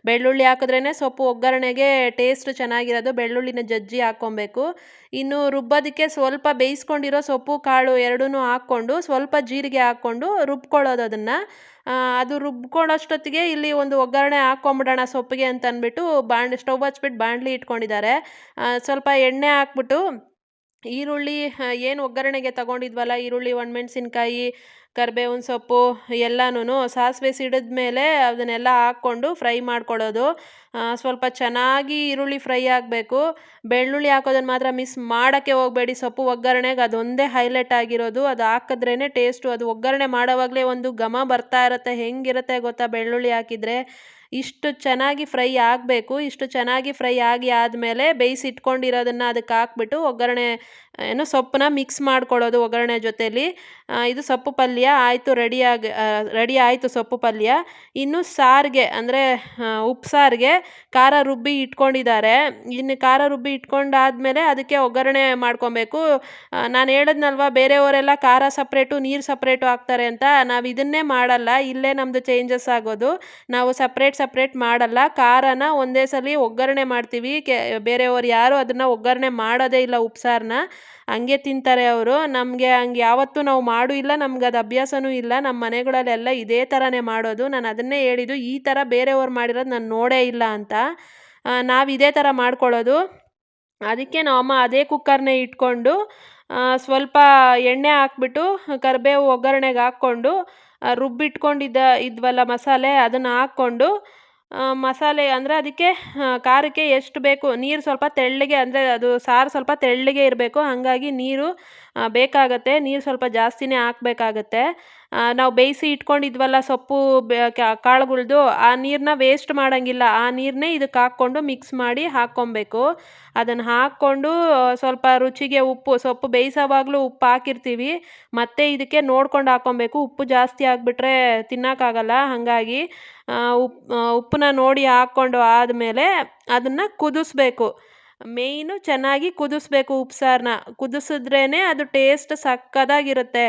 ಬೆಳ್ಳುಳ್ಳಿ ಹಾಕಿದ್ರೇ ಸೊಪ್ಪು ಒಗ್ಗರಣೆಗೆ ಟೇಸ್ಟ್ ಚೆನ್ನಾಗಿರೋದು. ಬೆಳ್ಳುಳ್ಳಿನ ಜಜ್ಜಿ ಹಾಕ್ಕೊಬೇಕು. ಇನ್ನು ರುಬ್ಬೋದಕ್ಕೆ ಸ್ವಲ್ಪ ಬೇಯಿಸಿ ಬೇಯಿಸ್ಕೊಂಡಿರೋ ಸೊಪ್ಪು, ಕಾಳು ಎರಡೂ ಹಾಕ್ಕೊಂಡು ಸ್ವಲ್ಪ ಜೀರಿಗೆ ಹಾಕ್ಕೊಂಡು ರುಬ್ಕೊಳ್ಳೋದು ಅದನ್ನು. ಅದು ರುಬ್ಕೊಳ್ಳೋಷ್ಟೊತ್ತಿಗೆ ಇಲ್ಲಿ ಒಂದು ಒಗ್ಗರಣೆ ಹಾಕ್ಕೊಂಬಿಡೋಣ ಸೊಪ್ಪಿಗೆ ಅಂತ ಅಂದ್ಬಿಟ್ಟು ಬಾಣ್ ಸ್ಟವ್ ಹಚ್ಬಿಟ್ಟು ಬಾಣಲಿ ಇಟ್ಕೊಂಡಿದ್ದಾರೆ. ಸ್ವಲ್ಪ ಎಣ್ಣೆ ಹಾಕ್ಬಿಟ್ಟು ಈರುಳ್ಳಿ ಏನು ಒಗ್ಗರಣೆಗೆ ತಗೊಂಡಿದ್ವಲ್ಲ ಈರುಳ್ಳಿ, ಒಣಮೆಣ್ಸಿನ್ಕಾಯಿ ಕರಿಬೇವಿನ ಸೊಪ್ಪು ಎಲ್ಲನೂ ಸಾಸಿವೆ ಸಿಡಿದ ಮೇಲೆ ಅದನ್ನೆಲ್ಲ ಹಾಕ್ಕೊಂಡು ಫ್ರೈ ಮಾಡ್ಕೊಳ್ಳೋದು ಸ್ವಲ್ಪ ಚೆನ್ನಾಗಿ ಈರುಳ್ಳಿ ಫ್ರೈ ಆಗಬೇಕು. ಬೆಳ್ಳುಳ್ಳಿ ಹಾಕೋದನ್ನು ಮಾತ್ರ ಮಿಸ್ ಮಾಡೋಕ್ಕೆ ಹೋಗಬೇಡಿ. ಸೊಪ್ಪು ಒಗ್ಗರಣೆಗೆ ಅದೊಂದೇ ಹೈಲೈಟ್ ಆಗಿರೋದು. ಅದು ಹಾಕಿದ್ರೇ ಟೇಸ್ಟು. ಅದು ಒಗ್ಗರಣೆ ಮಾಡೋವಾಗಲೇ ಒಂದು ಘಮ ಬರ್ತಾ ಇರುತ್ತೆ. ಹೆಂಗಿರುತ್ತೆ ಗೊತ್ತಾ ಬೆಳ್ಳುಳ್ಳಿ ಹಾಕಿದರೆ? ಇಷ್ಟು ಚೆನ್ನಾಗಿ ಫ್ರೈ ಆಗಬೇಕು. ಇಷ್ಟು ಚೆನ್ನಾಗಿ ಫ್ರೈ ಆಗಿ ಆದಮೇಲೆ ಬೇಯಿಸಿ ಇಟ್ಕೊಂಡಿರೋದನ್ನು ಅದಕ್ಕೆ ಹಾಕ್ಬಿಟ್ಟು ಒಗ್ಗರಣೆ ಏನು ಸೊಪ್ಪನ್ನ ಮಿಕ್ಸ್ ಮಾಡ್ಕೊಳ್ಳೋದು ಒಗ್ಗರಣೆ ಜೊತೇಲಿ. ಇದು ಸೊಪ್ಪು ಪಲ್ಯ, ಆಯಿತು ರೆಡಿಯಾಗಿ ರೆಡಿ ಆಯಿತು ಸೊಪ್ಪು ಪಲ್ಯ. ಇನ್ನು ಸಾರಿಗೆ, ಅಂದರೆ ಉಪ್ಪು ಸಾರಿಗೆ ಖಾರ ರುಬ್ಬಿ ಇಟ್ಕೊಂಡಿದ್ದಾರೆ. ಇನ್ನು ಖಾರ ರುಬ್ಬಿ ಇಟ್ಕೊಂಡಾದ್ಮೇಲೆ ಅದಕ್ಕೆ ಒಗ್ಗರಣೆ ಮಾಡ್ಕೊಬೇಕು. ನಾನು ಹೇಳಿದ್ನಲ್ವ, ಬೇರೆಯವರೆಲ್ಲ ಖಾರ ಸಪ್ರೇಟು ನೀರು ಸಪ್ರೇಟು ಹಾಕ್ತಾರೆ ಅಂತ. ನಾವು ಇದನ್ನೇ ಮಾಡಲ್ಲ, ಇಲ್ಲೇ ನಮ್ಮದು ಚೇಂಜಸ್ ಆಗೋದು. ನಾವು ಸಪ್ರೇಟ್ ಸಪ್ರೇಟ್ ಮಾಡಲ್ಲ. ಖಾರನ ಒಂದೇ ಸಲ ಒಗ್ಗರಣೆ ಮಾಡ್ತೀವಿ. ಕೆ, ಬೇರೆಯವರು ಯಾರು ಅದನ್ನು ಒಗ್ಗರಣೆ ಮಾಡೋದೇ ಇಲ್ಲ ಉಪ್ಸಾರನ್ನ ಹಂಗೆ ತಿಂತಾರೆ ಅವರು. ನಮಗೆ ಹಂಗೆ ಯಾವತ್ತೂ ನಾವು ಮಾಡೂ ಇಲ್ಲ, ನಮ್ಗೆ ಅದು ಅಭ್ಯಾಸವೂ ಇಲ್ಲ ನಮ್ಮ ಮನೆಗಳಲ್ಲೆಲ್ಲ ಇದೇ ಥರನೇ ಮಾಡೋದು. ನಾನು ಅದನ್ನೇ ಹೇಳಿದ್ದು, ಈ ಥರ ಬೇರೆಯವ್ರು ಮಾಡಿರೋದು ನಾನು ನೋಡೇ ಇಲ್ಲ ಅಂತ. ನಾವು ಇದೇ ಥರ ಮಾಡ್ಕೊಳ್ಳೋದು. ಅದಕ್ಕೆ ನಮ್ಮಮ್ಮ ಅದೇ ಕುಕ್ಕರ್ನೇ ಇಟ್ಕೊಂಡು ಸ್ವಲ್ಪ ಎಣ್ಣೆ ಹಾಕ್ಬಿಟ್ಟು, ಕರಿಬೇವು ಒಗ್ಗರಣೆಗೆ ಹಾಕ್ಕೊಂಡು ರುಬ್ಬಿಟ್ಕೊಂಡಿದ್ದ ಇದ್ವಲ್ಲ ಮಸಾಲೆ, ಅದನ್ನು ಹಾಕ್ಕೊಂಡು ಮಸಾಲೆ ಅಂದರೆ ಅದಕ್ಕೆ ಖಾರಕ್ಕೆ ಎಷ್ಟು ಬೇಕು? ನೀರು ಸ್ವಲ್ಪ ತೆಳ್ಳಗೆ ಅಂದರೆ ಅದು ಸಾರು ಸ್ವಲ್ಪ ತೆಳ್ಳಗೆ ಇರಬೇಕು. ಹಾಗಾಗಿ ನೀರು ಬೇಕಾಗುತ್ತೆ. ನೀರು ಸ್ವಲ್ಪ ಜಾಸ್ತಿನೇ ಹಾಕ್ಬೇಕಾಗತ್ತೆ. ನಾವು ಬೇಯಿಸಿ ಇಟ್ಕೊಂಡಿದ್ವಲ್ಲ ಸೊಪ್ಪು ಕಾಳುಗಳ್ದು, ಆ ನೀರನ್ನ ವೇಸ್ಟ್ ಮಾಡೋಂಗಿಲ್ಲ. ಆ ನೀರನ್ನೇ ಇದಕ್ಕೆ ಹಾಕ್ಕೊಂಡು ಮಿಕ್ಸ್ ಮಾಡಿ ಹಾಕ್ಕೊಬೇಕು. ಅದನ್ನು ಹಾಕ್ಕೊಂಡು ಸ್ವಲ್ಪ ರುಚಿಗೆ ಉಪ್ಪು, ಸೊಪ್ಪು ಬೇಯಿಸೋವಾಗಲೂ ಉಪ್ಪು ಹಾಕಿರ್ತೀವಿ. ಮತ್ತೆ ಇದಕ್ಕೆ ನೋಡ್ಕೊಂಡು ಹಾಕ್ಕೊಬೇಕು. ಉಪ್ಪು ಜಾಸ್ತಿ ಆಗಿಬಿಟ್ರೆ ತಿನ್ನೋಕ್ಕಾಗಲ್ಲ. ಹಾಗಾಗಿ ಉಪ್ಪು ಉಪ್ಪನ್ನ ನೋಡಿ ಹಾಕ್ಕೊಂಡು ಆದಮೇಲೆ ಅದನ್ನು ಕುದಿಸ್ಬೇಕು. ಮೇಯ್ನು ಚೆನ್ನಾಗಿ ಕುದಿಸ್ಬೇಕು ಉಪ್ಸಾರನ್ನ ಕುದಿಸಿದ್ರೇ ಅದು ಟೇಸ್ಟ್ ಸಕ್ಕತ್ತಾಗಿರುತ್ತೆ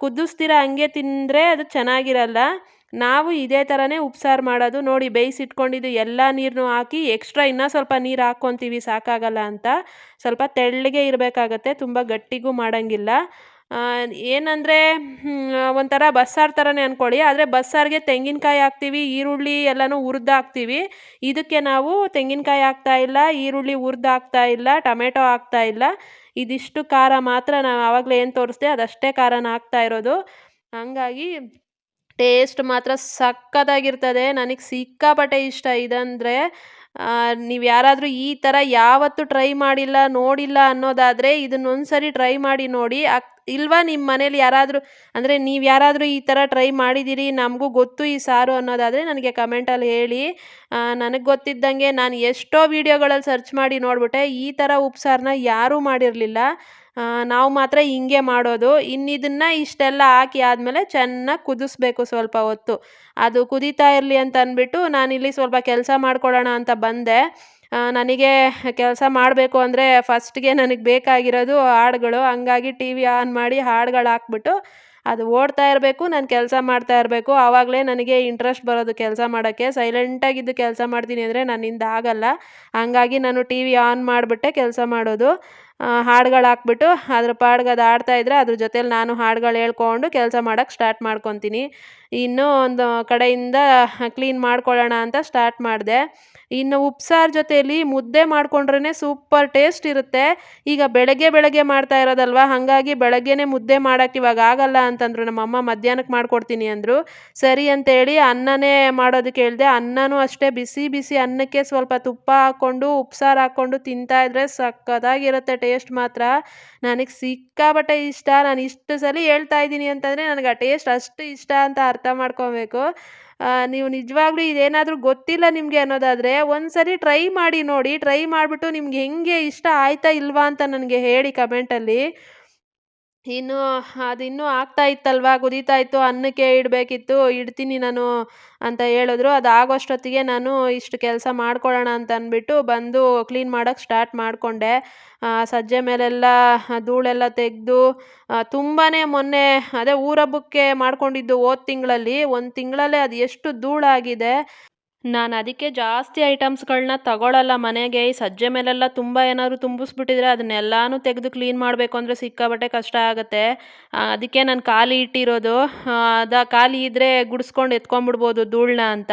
ಕುದಿಸ್ತೀರ ಹಂಗೆ ತಿಂದರೆ ಅದು ಚೆನ್ನಾಗಿರಲ್ಲ. ನಾವು ಇದೇ ಥರನೇ ಉಪ್ಸಾರು ಮಾಡೋದು ನೋಡಿ ಬೇಯಿಸಿಟ್ಕೊಂಡಿದ್ದು ಎಲ್ಲ ನೀರನ್ನು ಹಾಕಿ ಎಕ್ಸ್ಟ್ರಾ ಇನ್ನೂ ಸ್ವಲ್ಪ ನೀರು ಹಾಕ್ಕೊತೀವಿ ಸಾಕಾಗಲ್ಲ ಅಂತ. ಸ್ವಲ್ಪ ತೆಳ್ಳಗೆ ಇರಬೇಕಾಗತ್ತೆ, ತುಂಬ ಗಟ್ಟಿಗೂ ಮಾಡೋಂಗಿಲ್ಲ. ಏನಂದರೆ ಒಂಥರ ಬಸ್ಸಾರು ಥರನೇ ಅಂದ್ಕೊಳ್ಳಿ ಆದರೆ ಬಸ್ಸಾರಿಗೆ ತೆಂಗಿನಕಾಯಿ ಹಾಕ್ತೀವಿ, ಈರುಳ್ಳಿ ಎಲ್ಲನೂ ಹುರ್ದು ಹಾಕ್ತೀವಿ. ಇದಕ್ಕೆ ನಾವು ತೆಂಗಿನಕಾಯಿ ಹಾಕ್ತಾ ಇಲ್ಲ, ಈರುಳ್ಳಿ ಹುರ್ದು ಹಾಕ್ತಾ ಇಲ್ಲ, ಟೊಮೆಟೊ ಹಾಕ್ತಾ ಇಲ್ಲ. ಇದಿಷ್ಟು ಖಾರ ಮಾತ್ರ ನಾವು ಆವಾಗಲೇ ಏನು ತೋರಿಸ್ದೆ, ಅದಷ್ಟೇ ಖಾರನ ಹಾಕ್ತಾ ಇರೋದು. ಹಂಗಾಗಿ ಟೇಸ್ಟ್ ಮಾತ್ರ ಸಕ್ಕತ್ತಾಗಿರ್ತದೆ ನನಗೆ ಸಿಕ್ಕಾಪಟ್ಟೆ ಇಷ್ಟ ಇದಂದರೆ ನೀವು ಯಾರಾದರೂ ಈ ಥರ ಯಾವತ್ತೂ ಟ್ರೈ ಮಾಡಿಲ್ಲ, ನೋಡಿಲ್ಲ ಅನ್ನೋದಾದರೆ ಇದನ್ನೊಂದು ಸರಿ ಟ್ರೈ ಮಾಡಿ ನೋಡಿ. ಇಲ್ವಾ ನಿಮ್ಮ ಮನೇಲಿ ಯಾರಾದರೂ? ಅಂದರೆ ನೀವು ಯಾರಾದರೂ ಈ ಥರ ಟ್ರೈ ಮಾಡಿದ್ದೀರಿ ನಮಗೂ ಗೊತ್ತು ಈ ಸಾರು ಅನ್ನೋದಾದರೆ ನನಗೆ ಕಮೆಂಟಲ್ಲಿ ಹೇಳಿ. ನನಗೆ ಗೊತ್ತಿದ್ದಂಗೆ ನಾನು ಎಷ್ಟೋ ವೀಡಿಯೋಗಳಲ್ಲಿ ಸರ್ಚ್ ಮಾಡಿ ನೋಡಿಬಿಟ್ಟೆ, ಈ ಥರ ಉಪ್ಸಾರನ್ನ ಯಾರೂ ಮಾಡಿರಲಿಲ್ಲ. ನಾವು ಮಾತ್ರ ಹಿಂಗೆ ಮಾಡೋದು. ಇನ್ನಿದನ್ನು ಇಷ್ಟೆಲ್ಲ ಹಾಕಿ ಆದಮೇಲೆ ಚೆನ್ನಾಗಿ ಕುದಿಸ್ಬೇಕು ಸ್ವಲ್ಪ ಹೊತ್ತು. ಅದು ಕುದೀತಾ ಇರಲಿ ಅಂತ ಅಂದ್ಬಿಟ್ಟು ನಾನಿಲ್ಲಿ ಸ್ವಲ್ಪ ಕೆಲಸ ಮಾಡ್ಕೊಳ್ಳೋಣ ಅಂತ ಬಂದೆ. ನನಗೆ ಕೆಲಸ ಮಾಡಬೇಕು ಅಂದರೆ ಫಸ್ಟ್ಗೆ ನನಗೆ ಬೇಕಾಗಿರೋದು ಹಾಡುಗಳು. ಹಂಗಾಗಿ ಟಿ ವಿ ಆನ್ ಮಾಡಿ ಹಾಡುಗಳು ಹಾಕ್ಬಿಟ್ಟು ಅದು ಓಡ್ತಾ ಇರಬೇಕು, ನಾನು ಕೆಲಸ ಮಾಡ್ತಾ ಇರಬೇಕು. ಆವಾಗಲೇ ನನಗೆ ಇಂಟ್ರೆಸ್ಟ್ ಬರೋದು ಕೆಲಸ ಮಾಡೋಕ್ಕೆ. ಸೈಲೆಂಟಾಗಿದ್ದು ಕೆಲಸ ಮಾಡ್ತೀನಿ ಅಂದರೆ ನನ್ನಿಂದ ಆಗಲ್ಲ. ಹಂಗಾಗಿ ನಾನು ಟಿ ವಿ ಆನ್ ಮಾಡಿಬಿಟ್ಟೆ ಕೆಲಸ ಮಾಡೋದು. ಹಾಡುಗಳು ಹಾಕ್ಬಿಟ್ಟು ಅದ್ರ ಪಾಡ್ಗೆ ಅದು ಆಡ್ತಾ ಇದ್ದರೆ ಅದ್ರ ಜೊತೇಲಿ ನಾನು ಹಾಡುಗಳು ಹೇಳ್ಕೊಂಡು ಕೆಲಸ ಮಾಡೋಕ್ಕೆ ಸ್ಟಾರ್ಟ್ ಮಾಡ್ಕೊತೀನಿ. ಇನ್ನೂ ಒಂದು ಕಡೆಯಿಂದ ಕ್ಲೀನ್ ಮಾಡ್ಕೊಳ್ಳೋಣ ಅಂತ ಸ್ಟಾರ್ಟ್ ಮಾಡಿದೆ. ಇನ್ನು ಉಪ್ಸಾರು ಜೊತೆಯಲ್ಲಿ ಮುದ್ದೆ ಮಾಡಿಕೊಂಡ್ರೇ ಸೂಪರ್ ಟೇಸ್ಟ್ ಇರುತ್ತೆ. ಈಗ ಬೆಳಗ್ಗೆ ಬೆಳಗ್ಗೆ ಮಾಡ್ತಾ ಇರೋದಲ್ವ? ಹಾಗಾಗಿ ಬೆಳಗ್ಗೆನೇ ಮುದ್ದೆ ಮಾಡೋಕ್ಕೆ ಇವಾಗ ಆಗಲ್ಲ ಅಂತಂದರು ನಮ್ಮಮ್ಮ ಮಧ್ಯಾಹ್ನಕ್ಕೆ ಮಾಡ್ಕೊಡ್ತೀನಿ ಅಂದರು. ಸರಿ ಅಂತೇಳಿ ಅನ್ನನೇ ಮಾಡೋದಕ್ಕೆ ಹೇಳಿದೆ. ಅನ್ನನೂ ಅಷ್ಟೇ ಬಿಸಿ ಬಿಸಿ ಅನ್ನಕ್ಕೆ ಸ್ವಲ್ಪ ತುಪ್ಪ ಹಾಕ್ಕೊಂಡು, ಉಪ್ಸಾರು ಹಾಕ್ಕೊಂಡು ತಿಂತಾ ಇದ್ರೆ ಸಕ್ಕದಾಗಿರುತ್ತೆ ಟೇಸ್ಟ್ ಮಾತ್ರ. ನನಗೆ ಸಿಕ್ಕಾಬಟ್ಟೆ ಇಷ್ಟ. ನಾನು ಇಷ್ಟು ಸಲ ಹೇಳ್ತಾ ಇದ್ದೀನಿ ಅಂತಂದರೆ ನನಗೆ ಆ ಟೇಸ್ಟ್ ಅಷ್ಟು ಇಷ್ಟ ಅಂತ ಅರ್ಥ ಮಾಡ್ಕೊಬೇಕು. ನೀವು ನಿಜವಾಗ್ಲೂ ಇದೇನಾದರೂ ಗೊತ್ತಿಲ್ಲ ನಿಮಗೆ ಅನ್ನೋದಾದರೆ ಒಂದು ಸರಿ ಟ್ರೈ ಮಾಡಿ ನೋಡಿ ಟ್ರೈ ಮಾಡಿಬಿಟ್ಟು ನಿಮ್ಗೆ ಹೇಗೆ ಇಷ್ಟ ಆಯ್ತಾ ಇಲ್ವಾ ಅಂತ ನನಗೆ ಹೇಳಿ ಕಮೆಂಟಲ್ಲಿ ಇನ್ನು ಅದು ಇನ್ನೂ ಆಗ್ತಾ ಇತ್ತಲ್ವಾ? ಕುದೀತಾ ಇತ್ತು, ಅನ್ನಕ್ಕೆ ಇಡಬೇಕಿತ್ತು, ಇಡ್ತೀನಿ ನಾನು ಅಂತ ಹೇಳಿದ್ರು. ಅದು ಆಗೋಷ್ಟೊತ್ತಿಗೆ ನಾನು ಇಷ್ಟು ಕೆಲಸ ಮಾಡ್ಕೊಳ್ಳೋಣ ಅಂತ ಅಂದ್ಬಿಟ್ಟು ಬಂದು ಕ್ಲೀನ್ ಮಾಡೋಕ್ಕೆ ಸ್ಟಾರ್ಟ್ ಮಾಡಿಕೊಂಡೆ. ಸಜ್ಜೆ ಮೇಲೆಲ್ಲ, ಧೂಳೆಲ್ಲ ತೆಗೆದು ತುಂಬಾ ಮೊನ್ನೆ ಅದೇ ಊರಬ್ಬಕ್ಕೆ ಮಾಡ್ಕೊಂಡಿದ್ದು ಹೋದ ತಿಂಗಳಲ್ಲಿ, ಒಂದು ತಿಂಗಳಲ್ಲೇ ಅದು ಎಷ್ಟು ಧೂಳಾಗಿದೆ. ನಾನು ಅದಕ್ಕೆ ಜಾಸ್ತಿ ಐಟಮ್ಸ್ಗಳನ್ನ ತಗೊಳ್ಳಲ್ಲ ಮನೆಗೆ, ಈ ಸಜ್ಜೆ ಮೇಲೆಲ್ಲ ತುಂಬ ಏನಾದ್ರು ತುಂಬಿಸ್ಬಿಟ್ಟಿದ್ರೆ ಅದನ್ನೆಲ್ಲನೂ ತೆಗೆದು ಕ್ಲೀನ್ ಮಾಡಬೇಕು ಅಂದರೆ ಸಿಕ್ಕಾಪಟ್ಟೆ ಕಷ್ಟ ಆಗುತ್ತೆ. ಅದಕ್ಕೆ ನಾನು ಖಾಲಿ ಇಟ್ಟಿರೋದು ಅದು ಖಾಲಿ ಇದ್ದರೆ ಗುಡಿಸ್ಕೊಂಡು ಎತ್ಕೊಂಡ್ಬಿಡ್ಬೋದು ಧೂಳನ್ನ ಅಂತ.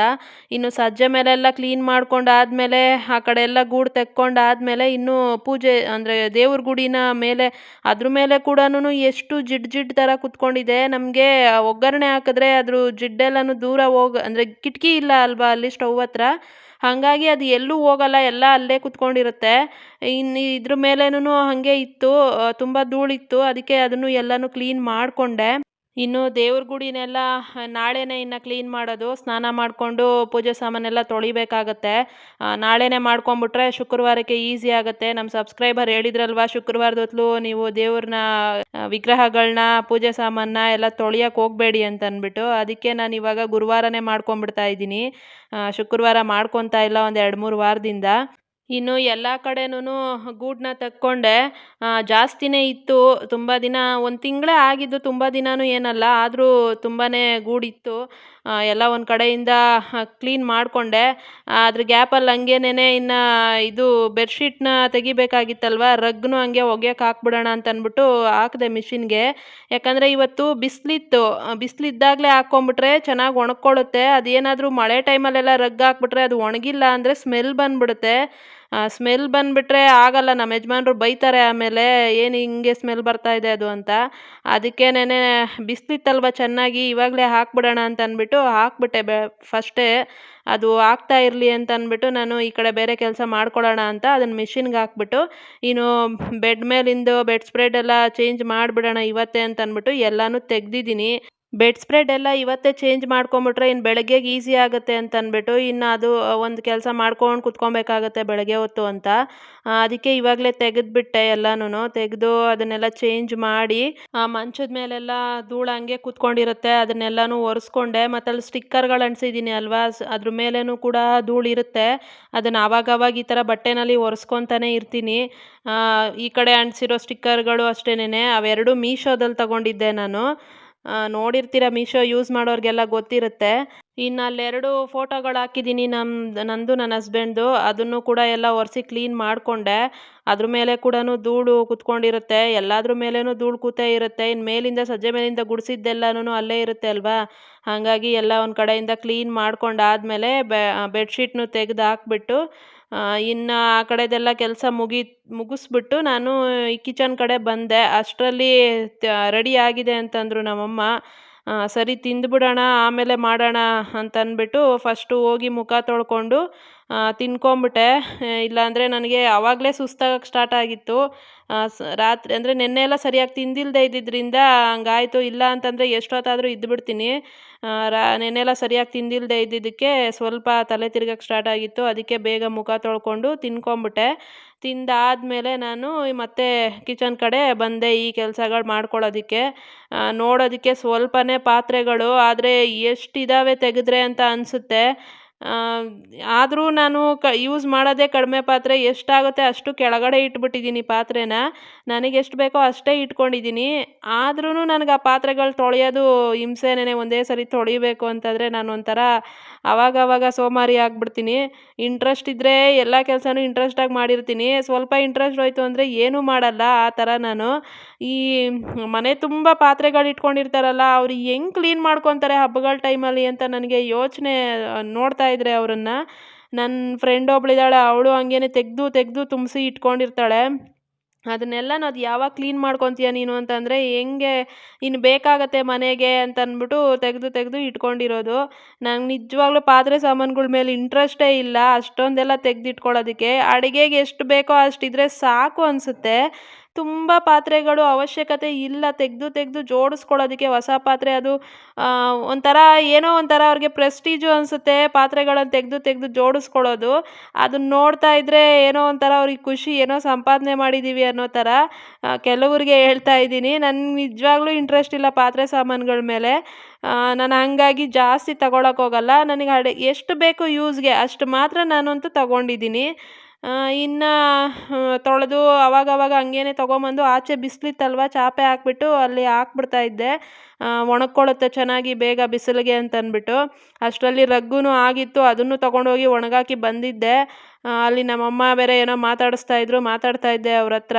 ಇನ್ನು ಸಜ್ಜೆ ಮೇಲೆಲ್ಲ ಕ್ಲೀನ್ ಮಾಡ್ಕೊಂಡಾದ್ಮೇಲೆ, ಆ ಕಡೆ ಎಲ್ಲ ಗೂಡು ತೆಕ್ಕೊಂಡಾದ್ಮೇಲೆ ಇನ್ನೂ ಪೂಜೆ, ಅಂದರೆ ದೇವ್ರ ಗುಡಿನ ಮೇಲೆ, ಅದ್ರ ಮೇಲೆ ಕೂಡ ಎಷ್ಟು ಜಿಡ್ ಜಿಡ್ ಥರ ಕುತ್ಕೊಂಡಿದೆ. ನಮಗೆ ಒಗ್ಗರಣೆ ಹಾಕಿದ್ರೆ ಅದ್ರ ಜಿಡ್ಡೆಲ್ಲನೂ ದೂರ ಹೋಗ, ಅಂದರೆ ಕಿಟಕಿ ಇಲ್ಲ ಅಲ್ವಾ, ಅಲ್ಲಿ ಸ್ಟವ್ ಹತ್ರ. ಹಾಗಾಗಿ ಅದು ಎಲ್ಲೂ ಹೋಗಲ್ಲ, ಎಲ್ಲ ಅಲ್ಲೇ ಕುತ್ಕೊಂಡಿರುತ್ತೆ. ಇನ್ನು ಇದ್ರ ಮೇಲೆನೂ ಹಾಗೆ ಇತ್ತು ತುಂಬ ಧೂಳಿತ್ತು. ಅದಕ್ಕೆ ಅದನ್ನು ಎಲ್ಲನೂ ಕ್ಲೀನ್ ಮಾಡಿಕೊಂಡೆ. ಇನ್ನು ದೇವ್ರ ಗುಡಿನೆಲ್ಲ ನಾಳೆನೇ ಇನ್ನು ಕ್ಲೀನ್ ಮಾಡೋದು, ಸ್ನಾನ ಮಾಡಿಕೊಂಡು ಪೂಜೆ ಸಾಮಾನೆಲ್ಲ ತೊಳಿಬೇಕಾಗತ್ತೆ. ನಾಳೆನೇ ಮಾಡ್ಕೊಂಬಿಟ್ರೆ ಶುಕ್ರವಾರಕ್ಕೆ ಈಸಿ ಆಗುತ್ತೆ. ನಮ್ಮ ಸಬ್ಸ್ಕ್ರೈಬರ್ ಹೇಳಿದ್ರಲ್ವ ಶುಕ್ರವಾರದ ಹೊತ್ಲು ನೀವು ದೇವ್ರನ್ನ ವಿಗ್ರಹಗಳನ್ನ ಪೂಜೆ ಸಾಮಾನ ಎಲ್ಲ ತೊಳಿಯೋಕೆ ಹೋಗಬೇಡಿ ಅಂತ ಅಂದ್ಬಿಟ್ಟು ಅದಕ್ಕೆ ನಾನು ಇವಾಗ ಗುರುವಾರನೇ ಮಾಡ್ಕೊಂಬಿಡ್ತಾ ಇದ್ದೀನಿ. ಶುಕ್ರವಾರ ಮಾಡ್ಕೊತಾ ಇಲ್ಲ ಒಂದು ಎರಡು ಮೂರು ವಾರದಿಂದ. ಇನ್ನು ಎಲ್ಲ ಕಡೆನೂ ಗೂಡನ್ನ ತಕ್ಕೊಂಡೆ. ಜಾಸ್ತಿನೇ ಇತ್ತು. ತುಂಬ ದಿನ, ಒಂದು ತಿಂಗಳೇ ಆಗಿದ್ದು ತುಂಬ ದಿನವೂ ಏನಲ್ಲ. ಆದರೂ ತುಂಬಾ ಗೂಡಿತ್ತು. ಎಲ್ಲ ಒಂದು ಕಡೆಯಿಂದ ಕ್ಲೀನ್ ಮಾಡಿಕೊಂಡೆ. ಅದ್ರ ಗ್ಯಾಪಲ್ಲಿ ಹಂಗೇನೆ ಇನ್ನು ಇದು ಬೆಡ್ಶೀಟ್ನ ತೆಗಿಬೇಕಾಗಿತ್ತಲ್ವ? ರಗ್ನು ಹಂಗೆ ಒಗೆಯಕ್ಕೆ ಹಾಕ್ಬಿಡೋಣ ಅಂತ ಅಂದ್ಬಿಟ್ಟು ಹಾಕಿದೆ ಮಿಷಿನ್ಗೆ ಯಾಕಂದರೆ ಇವತ್ತು ಬಿಸಿಲಿತ್ತು. ಬಿಸಿಲಿದ್ದಾಗಲೇ ಹಾಕ್ಕೊಂಬಿಟ್ರೆ ಚೆನ್ನಾಗಿ ಒಣಕ್ಕೊಳ್ಳುತ್ತೆ ಅದೇನಾದರೂ ಮಳೆ ಟೈಮಲ್ಲೆಲ್ಲ ರಗ್ ಹಾಕ್ಬಿಟ್ರೆ ಅದು ಒಣಗಿಲ್ಲ ಅಂದರೆ ಸ್ಮೆಲ್ ಬಂದುಬಿಡುತ್ತೆ. ಸ್ಮೆಲ್ ಬಂದುಬಿಟ್ರೆ ಆಗಲ್ಲ ನಮ್ಮ ಯಜಮಾನ್ರು ಬೈತಾರೆ ಆಮೇಲೆ ಏನು ಹಿಂಗೆ ಸ್ಮೆಲ್ ಬರ್ತಾ ಇದೆ ಅದು ಅಂತ. ಅದಕ್ಕೇನೆ ಬಿಸಿಲಿತ್ತಲ್ವ ಚೆನ್ನಾಗಿ, ಇವಾಗಲೇ ಹಾಕ್ಬಿಡೋಣ ಅಂತ ಅಂದ್ಬಿಟ್ಟು ಹಾಕ್ಬಿಟ್ಟೆ ಬೆ ಫಸ್ಟೇ ಅದು ಆಗ್ತಾ ಇರಲಿ ಅಂತ ಅಂದ್ಬಿಟ್ಟು ನಾನು ಈ ಕಡೆ ಬೇರೆ ಕೆಲಸ ಮಾಡ್ಕೊಳ್ಳೋಣ ಅಂತ ಅದನ್ನು ಮಿಷಿನ್ಗೆ ಹಾಕ್ಬಿಟ್ಟು, ಇನ್ನು ಬೆಡ್ ಮೇಲಿಂದು ಬೆಡ್ ಸ್ಪ್ರೆಡ್ ಎಲ್ಲ ಚೇಂಜ್ ಮಾಡಿಬಿಡೋಣ ಇವತ್ತೇ ಅಂತ ಅಂದ್ಬಿಟ್ಟು ಎಲ್ಲನೂ ತೆಗ್ದಿದ್ದೀನಿ. ಬೆಡ್ ಸ್ಪ್ರೆಡ್ ಎಲ್ಲ ಇವತ್ತೇ ಚೇಂಜ್ ಮಾಡ್ಕೊಂಬಿಟ್ರೆ ಇನ್ನು ಬೆಳಗ್ಗೆಗೆ ಈಸಿ ಆಗುತ್ತೆ ಅಂತ ಅಂದ್ಬಿಟ್ಟು ಇನ್ನು ಅದು ಒಂದು ಕೆಲಸ ಮಾಡ್ಕೊಂಡು ಕುತ್ಕೊಬೇಕಾಗತ್ತೆ ಬೆಳಗ್ಗೆ ಹೊತ್ತು ಅಂತ. ಅದಕ್ಕೆ ಇವಾಗಲೇ ತೆಗೆದುಬಿಟ್ಟೆ ಎಲ್ಲನೂ ತೆಗೆದು ಅದನ್ನೆಲ್ಲ ಚೇಂಜ್ ಮಾಡಿ, ಆ, ಮಂಚದ ಮೇಲೆಲ್ಲ ಧೂಳು ಹಂಗೆ ಕೂತ್ಕೊಂಡಿರುತ್ತೆ. ಅದನ್ನೆಲ್ಲನೂ ಒರೆಸ್ಕೊಂಡೆ. ಮತ್ತು ಅಲ್ಲಿ ಸ್ಟಿಕ್ಕರ್ಗಳು ಅಂಟಿಸಿದ್ದೀನಿ ಅಲ್ವಾ? ಅದ್ರ ಮೇಲೇನೂ ಕೂಡ ಧೂಳು ಇರುತ್ತೆ. ಅದನ್ನು ಆವಾಗವಾಗ ಈ ಥರ ಬಟ್ಟೆನಲ್ಲಿ ಒರೆಸ್ಕೊತಾನೆ ಇರ್ತೀನಿ. ಈ ಕಡೆ ಅಂಟಿಸಿರೋ ಸ್ಟಿಕ್ಕರ್ಗಳು ಅಷ್ಟೇನೆ ಅವೆರಡು ಮೀಶೋದಲ್ಲಿ ತಗೊಂಡಿದ್ದೆ ನಾನು. ನೋಡಿರ್ತೀರ ಮೀಶೋ ಯೂಸ್ ಮಾಡೋರಿಗೆಲ್ಲ ಗೊತ್ತಿರುತ್ತೆ. ಇನ್ನು ಅಲ್ಲೆರಡು ಫೋಟೋಗಳು ಹಾಕಿದ್ದೀನಿ ನಮ್ಮ ನಂದು ನನ್ನ ಹಸ್ಬೆಂಡ್ದು ಅದನ್ನು ಕೂಡ ಎಲ್ಲ ಒರೆಸಿ ಕ್ಲೀನ್ ಮಾಡಿಕೊಂಡೆ. ಅದ್ರ ಮೇಲೆ ಕೂಡ ಧೂಳು ಕುತ್ಕೊಂಡಿರುತ್ತೆ. ಎಲ್ಲದ್ರ ಮೇಲೇನೂ ಧೂಳು ಕೂತೇ ಇರುತ್ತೆ. ಇನ್ನು ಮೇಲಿಂದ ಸಜ್ಜೆ ಮೇಲಿಂದ ಗುಡಿಸಿದ್ದೆಲ್ಲನೂ ಅಲ್ಲೇ ಇರುತ್ತೆ ಅಲ್ವಾ? ಹಾಗಾಗಿ ಎಲ್ಲ ಒಂದು ಕಡೆಯಿಂದ ಕ್ಲೀನ್ ಮಾಡ್ಕೊಂಡಾದ್ಮೇಲೆ ಬೆಡ್ಶೀಟ್ನು ತೆಗೆದು ಹಾಕ್ಬಿಟ್ಟು ಇನ್ನು ಆ ಕಡೆದೆಲ್ಲ ಕೆಲಸ ಮುಗಿ, ಮುಗಿಸ್ಬಿಟ್ಟು ನಾನು ಈ ಕಿಚನ್ ಕಡೆ ಬಂದೆ. ಅಷ್ಟರಲ್ಲಿ ರೆಡಿ ಆಗಿದೆ ಅಂತಂದರು ನಮ್ಮಮ್ಮ. ಸರಿ ತಿಂದುಬಿಡೋಣ, ಆಮೇಲೆ ಮಾಡೋಣ ಅಂತ ಅಂದ್ಬಿಟ್ಟು ಫಸ್ಟು ಹೋಗಿ ಮುಖ ತೊಳ್ಕೊಂಡು ತಿನ್ಕೊಂಬಿಟ್ಟೆ. ಇಲ್ಲಾಂದರೆ ನನಗೆ ಆವಾಗಲೇ ಸುಸ್ತಾಗಕ್ಕೆ ಸ್ಟಾರ್ಟ್ ಆಗಿತ್ತು. ರಾತ್ರಿ ಅಂದರೆ ನೆನ್ನೆ ಎಲ್ಲ ಸರಿಯಾಗಿ ತಿಂದಿಲ್ಲದೆ ಇದ್ದಿದ್ದರಿಂದ ಹಂಗಾಯ್ತು. ಇಲ್ಲ ಅಂತಂದರೆ ಎಷ್ಟೊತ್ತಾದರೂ ಇದ್ದುಬಿಡ್ತೀನಿ ರಾ, ನೆನ್ನೆ ಎಲ್ಲ ಸರಿಯಾಗಿ ತಿಂದಿಲ್ಲದೆ ಇದ್ದಿದ್ದಕ್ಕೆ ಸ್ವಲ್ಪ ತಲೆ ತಿರ್ಗಕ್ಕೆ ಸ್ಟಾರ್ಟ್ ಆಗಿತ್ತು. ಅದಕ್ಕೆ ಬೇಗ ಮುಖ ತೊಳ್ಕೊಂಡು ತಿನ್ಕೊಂಬಿಟ್ಟೆ. ತಿಂದಾದಮೇಲೆ ನಾನು ಮತ್ತೆ ಕಿಚನ್ ಕಡೆ ಬಂದೆ ಈ ಕೆಲಸಗಳು ಮಾಡ್ಕೊಳ್ಳೋದಕ್ಕೆ. ನೋಡೋದಕ್ಕೆ ಸ್ವಲ್ಪನೇ ಪಾತ್ರೆಗಳು, ಆದರೆ ಎಷ್ಟಿದ್ದಾವೆ ತೆಗೆದ್ರೆ ಅಂತ ಅನಿಸುತ್ತೆ. ಆದರೂ ನಾನು ಕ ಯೂಸ್ ಮಾಡೋದೇ ಕಡಿಮೆ ಪಾತ್ರೆ ಎಷ್ಟಾಗುತ್ತೆ ಅಷ್ಟು ಕೆಳಗಡೆ ಇಟ್ಬಿಟ್ಟಿದ್ದೀನಿ ಪಾತ್ರೆನ. ನನಗೆ ಎಷ್ಟು ಬೇಕೋ ಅಷ್ಟೇ ಇಟ್ಕೊಂಡಿದ್ದೀನಿ. ಆದ್ರೂ ನನಗೆ ಆ ಪಾತ್ರೆಗಳು ತೊಳೆಯೋದು ಹಿಂಸೆನೇ ಒಂದೇ ಸರಿ ತೊಳಿಬೇಕು ಅಂತಂದರೆ ನಾನು ಒಂಥರ ಆವಾಗವಾಗ ಸೋಮಾರಿ ಆಗಿಬಿಡ್ತೀನಿ. ಇಂಟ್ರೆಸ್ಟ್ ಇದ್ದರೆ ಎಲ್ಲ ಕೆಲಸನೂ ಇಂಟ್ರೆಸ್ಟಾಗಿ ಮಾಡಿರ್ತೀನಿ. ಸ್ವಲ್ಪ ಇಂಟ್ರೆಸ್ಟ್ ಹೋಯ್ತು ಅಂದರೆ ಏನೂ ಮಾಡಲ್ಲ ಆ ಥರ ನಾನು. ಈ ಮನೆ ತುಂಬ ಪಾತ್ರೆಗಳು ಇಟ್ಕೊಂಡಿರ್ತಾರಲ್ಲ ಅವ್ರು ಹೆಂಗೆ ಕ್ಲೀನ್ ಮಾಡ್ಕೊತಾರೆ ಹಬ್ಬಗಳ ಟೈಮಲ್ಲಿ ಅಂತ ನನಗೆ ಯೋಚನೆ ನೋಡ್ತಾ ಇದ್ದರೆ ಅವರನ್ನು. ನನ್ನ ಫ್ರೆಂಡ್ ಒಬ್ಳಿದ್ದಾಳೆ ಅವಳು ಹಂಗೇನೆ ತೆಗೆದು ತೆಗೆದು ತುಂಬಿಸಿ ಇಟ್ಕೊಂಡಿರ್ತಾಳೆ. ಅದನ್ನೆಲ್ಲನೂ ಅದು ಯಾವಾಗ ಕ್ಲೀನ್ ಮಾಡ್ಕೊತೀಯ ನೀನು ಅಂತಂದರೆ, ಹೆಂಗೆ ಇನ್ನು ಬೇಕಾಗತ್ತೆ ಮನೆಗೆ ಅಂತ ಅಂದ್ಬಿಟ್ಟು ತೆಗೆದು ತೆಗೆದು ಇಟ್ಕೊಂಡಿರೋದು. ನಂಗೆ ನಿಜವಾಗ್ಲೂ ಪಾತ್ರೆ ಸಾಮಾನುಗಳ ಮೇಲೆ ಇಂಟ್ರೆಸ್ಟೇ ಇಲ್ಲ, ಅಷ್ಟೊಂದೆಲ್ಲ ತೆಗೆದಿಟ್ಕೊಳ್ಳೋದಕ್ಕೆ ಅಡುಗೆಗೆ ಎಷ್ಟು ಬೇಕೋ ಅಷ್ಟಿದ್ರೆ ಸಾಕು ಅನಿಸುತ್ತೆ. ತುಂಬ ಪಾತ್ರೆಗಳು ಅವಶ್ಯಕತೆ ಇಲ್ಲ. ತೆಗೆದು ತೆಗೆದು ಜೋಡಿಸ್ಕೊಳ್ಳೋದಕ್ಕೆ ಹೊಸ ಪಾತ್ರೆ ಅದು ಒಂಥರ ಏನೋ ಒಂಥರ ಅವ್ರಿಗೆ ಪ್ರೆಸ್ಟೀಜು ಅನಿಸುತ್ತೆ ಪಾತ್ರೆಗಳನ್ನು ತೆಗೆದು ತೆಗೆದು ಜೋಡಿಸ್ಕೊಳ್ಳೋದು. ಅದನ್ನ ನೋಡ್ತಾ ಇದ್ದರೆ ಏನೋ ಒಂಥರ ಅವ್ರಿಗೆ ಖುಷಿ, ಏನೋ ಸಂಪಾದನೆ ಮಾಡಿದ್ದೀವಿ ಅನ್ನೋ ಥರ ಕೆಲವ್ರಿಗೆ ಹೇಳ್ತಾ ಇದ್ದೀನಿ. ನನಗೆ ನಿಜವಾಗ್ಲೂ ಇಂಟ್ರೆಸ್ಟ್ ಇಲ್ಲ ಪಾತ್ರೆ ಸಾಮಾನುಗಳ ಮೇಲೆ. ನಾನು ಹಂಗಾಗಿ ಜಾಸ್ತಿ ತಗೊಳಕ್ಕೆ ಹೋಗಲ್ಲ. ನನಗೆ ಅಡೆ, ಎಷ್ಟು ಬೇಕು ಯೂಸ್ಗೆ ಅಷ್ಟು ಮಾತ್ರ ನಾನಂತೂ ತಗೊಂಡಿದ್ದೀನಿ. ಇನ್ನು ತೊಳೆದು ಅವಾಗವಾಗ ಹಂಗೇನೆ ತೊಗೊಂಬಂದು ಆಚೆ ಬಿಸಿಲಿತ್ತಲ್ವ, ಚಾಪೆ ಹಾಕ್ಬಿಟ್ಟು ಅಲ್ಲಿ ಹಾಕ್ಬಿಡ್ತಾ ಇದ್ದೆ. ಒಣಗ್ಕೊಳ್ಳುತ್ತೆ ಚೆನ್ನಾಗಿ ಬೇಗ ಬಿಸಿಲಿಗೆ ಅಂತ ಅಂದ್ಬಿಟ್ಟು ಅಷ್ಟರಲ್ಲಿ ರಗ್ಗೂ ಆಗಿತ್ತು, ಅದನ್ನು ತೊಗೊಂಡೋಗಿ ಒಣಗಾಕಿ ಬಂದಿದ್ದೆ. ಅಲ್ಲಿ ನಮ್ಮಮ್ಮ ಬೇರೆ ಏನೋ ಮಾತಾಡಿಸ್ತಾ ಇದ್ರು, ಮಾತಾಡ್ತಾ ಇದ್ದೆ ಅವ್ರ ಹತ್ರ.